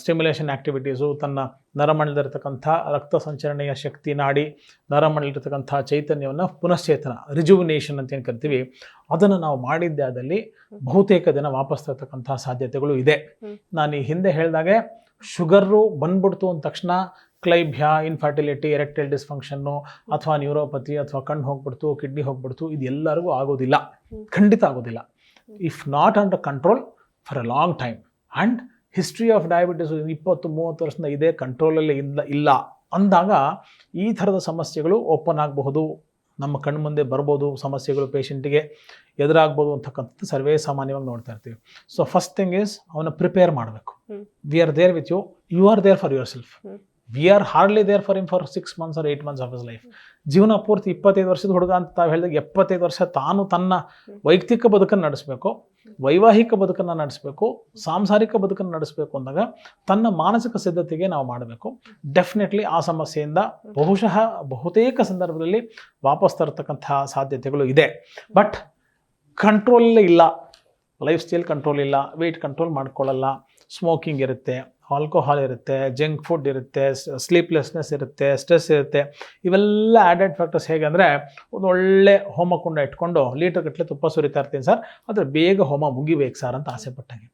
ಸ್ಟಿಮ್ಯುಲೇಷನ್ ಆ್ಯಕ್ಟಿವಿಟೀಸು ತನ್ನ ನರಮಂಡಲದಲ್ಲಿರ್ತಕ್ಕಂಥ ರಕ್ತ ಸಂಚರಣೆಯ ಶಕ್ತಿ ನಾಡಿ ನರಮಂಡಲಿರ್ತಕ್ಕಂಥ ಚೈತನ್ಯವನ್ನು ಪುನಶ್ಚೇತನ ರಿಜುವಿನೇಷನ್ ಅಂತ ಏನು ಕರಿತೀವಿ ಅದನ್ನು ನಾವು ಮಾಡಿದ್ದೇ ಆದಲ್ಲಿ ಬಹುತೇಕ ದಿನ ವಾಪಸ್ ತರ್ತಕ್ಕಂಥ ಸಾಧ್ಯತೆಗಳು ಇದೆ. ನಾನು ಈ ಹಿಂದೆ ಹೇಳಿದಾಗೆ ಶುಗರು ಬಂದ್ಬಿಡ್ತು ಅಂದ ತಕ್ಷಣ ಕ್ಲೈಭ್ಯ ಇನ್ಫರ್ಟಿಲಿಟಿ ಎರೆಕ್ಟೈಲ್ ಡಿಸ್ಫಂಕ್ಷನ್ನು ಅಥವಾ ನ್ಯೂರೋಪತಿ ಅಥವಾ ಕಣ್ಣು ಹೋಗ್ಬಿಡ್ತು ಕಿಡ್ನಿ ಹೋಗ್ಬಿಡ್ತು ಇದು ಎಲ್ಲರಿಗೂ ಆಗೋದಿಲ್ಲ. ಖಂಡಿತ ಆಗೋದಿಲ್ಲ. If not under control for a long time and history of diabetes ಇಪ್ಪತ್ತು ಮೂವತ್ತು ವರ್ಷದಿಂದ ಇದೇ ಕಂಟ್ರೋಲಲ್ಲಿ ಇಲ್ಲ ಇಲ್ಲ. ಅಂದಾಗ ಈ ಥರದ ಸಮಸ್ಯೆಗಳು ಓಪನ್ ಆಗಬಹುದು. ನಮ್ಮ ಕಣ್ಣು ಮುಂದೆ ಬರ್ಬೋದು ಸಮಸ್ಯೆಗಳು ಪೇಷಂಟಿಗೆ ಎದುರಾಗ್ಬೋದು ಅಂತಕ್ಕಂಥದ್ದು ಸರ್ವೇ ಸಾಮಾನ್ಯವಾಗಿ ನೋಡ್ತಾ ಇರ್ತೀವಿ. ಸೊ ಫಸ್ಟ್ ಥಿಂಗ್ ಈಸ್ ಅವನ್ನ ಪ್ರಿಪೇರ್ ಮಾಡಬೇಕು. We are there with you you are there for yourself. We are hardly there for him for six months or eight months of his life ಜೀವನ ಪೂರ್ತಿ ಇಪ್ಪತ್ತೈದು ವರ್ಷದ ಹುಡುಗ ಅಂತ ತಾವು ಹೇಳಿದಾಗ ಎಪ್ಪತ್ತೈದು ವರ್ಷ ತಾನು ತನ್ನ. ವೈಯಕ್ತಿಕ ಬದುಕನ್ನು ನಡೆಸಬೇಕು, ವೈವಾಹಿಕ ಬದುಕನ್ನು ನಡೆಸಬೇಕು, ಸಾಂಸಾರಿಕ ಬದುಕನ್ನು ನಡೆಸಬೇಕು ಅಂದಾಗ ತನ್ನ ಮಾನಸಿಕ ಸಿದ್ಧತೆಗೆ ನಾವು ಮಾಡಬೇಕು ಡೆಫಿನೆಟ್ಲಿ ಆ ಸಮಸ್ಯೆಯಿಂದ ಬಹುಶಃ ಬಹುತೇಕ ಸಂದರ್ಭದಲ್ಲಿ ವಾಪಸ್ ತರತಕ್ಕಂತಹ ಸಾಧ್ಯತೆಗಳು ಇದೆ ಬಟ್ ಕಂಟ್ರೋಲ್ ಇಲ್ಲ ಲೈಫ್ ಸ್ಟೈಲ್ ಕಂಟ್ರೋಲ್ ಇಲ್ಲ ವೆಯ್ಟ್ ಕಂಟ್ರೋಲ್ ಮಾಡ್ಕೊಳ್ಳಲ್ಲ ಸ್ಮೋಕಿಂಗ್ ಇರುತ್ತೆ ಆಲ್ಕೋಹಾಲ್ ಇರುತ್ತೆ ಜಂಕ್ ಫುಡ್ ಇರುತ್ತೆ ಸ್ಲೀಪ್ಲೆಸ್ನೆಸ್ ಇರುತ್ತೆ ಸ್ಟ್ರೆಸ್ ಇರುತ್ತೆ. ಇವೆಲ್ಲ ಆ್ಯಡೆಡ್ ಫ್ಯಾಕ್ಟರ್ಸ್ ಹೇಗೆ ಅಂದರೆ ಒಂದು ಒಳ್ಳೆ ಹೋಮಕುಂಡ ಇಟ್ಕೊಂಡು ಲೀಟರ್ ಗಟ್ಟಲೆ ತುಪ್ಪ ಸುರಿತಾ ಇರ್ತೀನಿ ಸರ್. ಆದರೆ ಬೇಗ ಹೋಮ ಮುಗಿಬೇಕು ಸರ್ ಅಂತ ಆಸೆ ಪಟ್ಟಂಗೆ.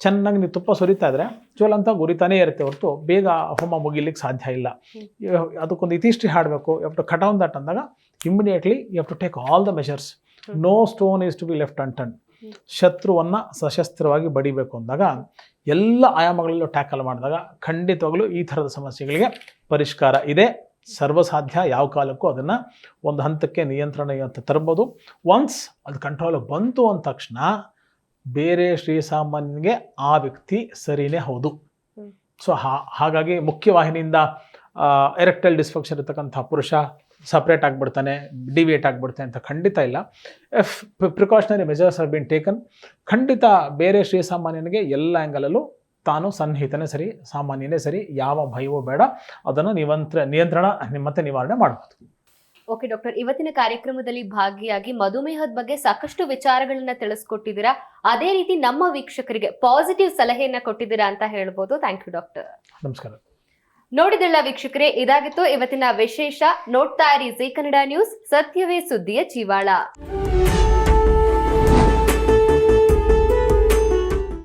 ಚೆನ್ನಾಗಿ ನೀವು ತುಪ್ಪ ಸುರಿತಾ ಇದ್ರೆ ಜ್ವಲಂತ ಉರಿತಾನೇ ಇರುತ್ತೆ ಹೊರತು ಬೇಗ ಹೋಮ ಮುಗಿಲಿಕ್ಕೆ ಸಾಧ್ಯ ಇಲ್ಲ. ಅದಕ್ಕೊಂದು ಇತಿಷ್ಟ್ರಿ ಹಾಡಬೇಕು. ಯಾವ ಟು ಕಟ್ ಆನ್ ದಟ್ ಅಂದಾಗ immediately you have to take all the measures hmm. No stone is to be left unturned ಶತ್ರುವನ್ನು ಸಶಸ್ತ್ರವಾಗಿ ಬಡಿಬೇಕು ಅಂದಾಗ ಎಲ್ಲ ಆಯಾಮಗಳಲ್ಲೂ ಟ್ಯಾಕಲ್ ಮಾಡಿದಾಗ ಖಂಡಿತವಾಗಲೂ ಈ ಥರದ ಸಮಸ್ಯೆಗಳಿಗೆ ಪರಿಷ್ಕಾರ ಇದೆ. ಸರ್ವಸಾಧ್ಯ ಯಾವ ಕಾಲಕ್ಕೂ ಅದನ್ನು ಒಂದು ಹಂತಕ್ಕೆ ನಿಯಂತ್ರಣ ಅಂತ ತರ್ಬೋದು. ಒನ್ಸ್ ಅದು ಕಂಟ್ರೋಲ್ ಬಂತು ಅಂದ ತಕ್ಷಣ ಬೇರೆ ಶ್ರೀಸಾಮಾನ್ಯನಿಗೆ ಆ ವ್ಯಕ್ತಿ ಸರಿನೇ ಹೌದು. ಸೊ ಹಾಗಾಗಿ ಮುಖ್ಯವಾಹಿನಿಯಿಂದ ಎರೆಕ್ಟೈಲ್ ಡಿಸ್ಫಂಕ್ಷನ್ ಇರ್ತಕ್ಕಂಥ ಪುರುಷ ಸಪ್ರೇಟ್ ಆಗಿಬಿಡ್ತಾನೆ ಡಿವಿಯೇಟ್ ಆಗಿಬಿಡ್ತಾನೆ ಅಂತ ಖಂಡಿತ ಇಲ್ಲ. If precautionary measures are been taken ಖಂಡಿತ ಬೇರೆ ಶ್ರೀಸಾಮಾನ್ಯನಿಗೆ ಎಲ್ಲ ಆ್ಯಂಗಲಲ್ಲೂ ತಾನು ಸನ್ನಿಹಿತನೇ ಸರಿ ಸಾಮಾನ್ಯನೇ ಸರಿ ಯಾವ ಭಯವೂ ಬೇಡ. ಅದನ್ನು ನಿಯಂತ್ರ ನಿಯಂತ್ರಣ ಮತ್ತೆ ನಿವಾರಣೆ ಮಾಡಬಹುದು ಓಕೆ ಡಾಕ್ಟರ್ ಇವತ್ತಿನ ಕಾರ್ಯಕ್ರಮದಲ್ಲಿ ಭಾಗಿಯಾಗಿ ಮಧುಮೇಹದ ಬಗ್ಗೆ ಸಾಕಷ್ಟು ವಿಚಾರಗಳನ್ನ ತಿಳಿಸ್ಕೊಟ್ಟಿದ್ದೀರಾ. ಅದೇ ರೀತಿ ನಮ್ಮ ವೀಕ್ಷಕರಿಗೆ ಪಾಸಿಟಿವ್ ಸಲಹೆಯನ್ನ ಕೊಟ್ಟಿದ್ದೀರಾ ಅಂತ ಹೇಳ್ಬೋದು. ಥ್ಯಾಂಕ್ ಯು ಡಾಕ್ಟರ್ ನಮಸ್ಕಾರ. ನೋಡಿದ್ರಲ್ಲ ವೀಕ್ಷಕರೇ ಇದಾಗಿತ್ತು ಇವತ್ತಿನ ವಿಶೇಷ ನೋಡ್ತಾ ಇರಿ ಜೀ ಕನ್ನಡ ನ್ಯೂಸ್. ಸತ್ಯವೇ ಸುದ್ದಿಯ ಜೀವಾಳ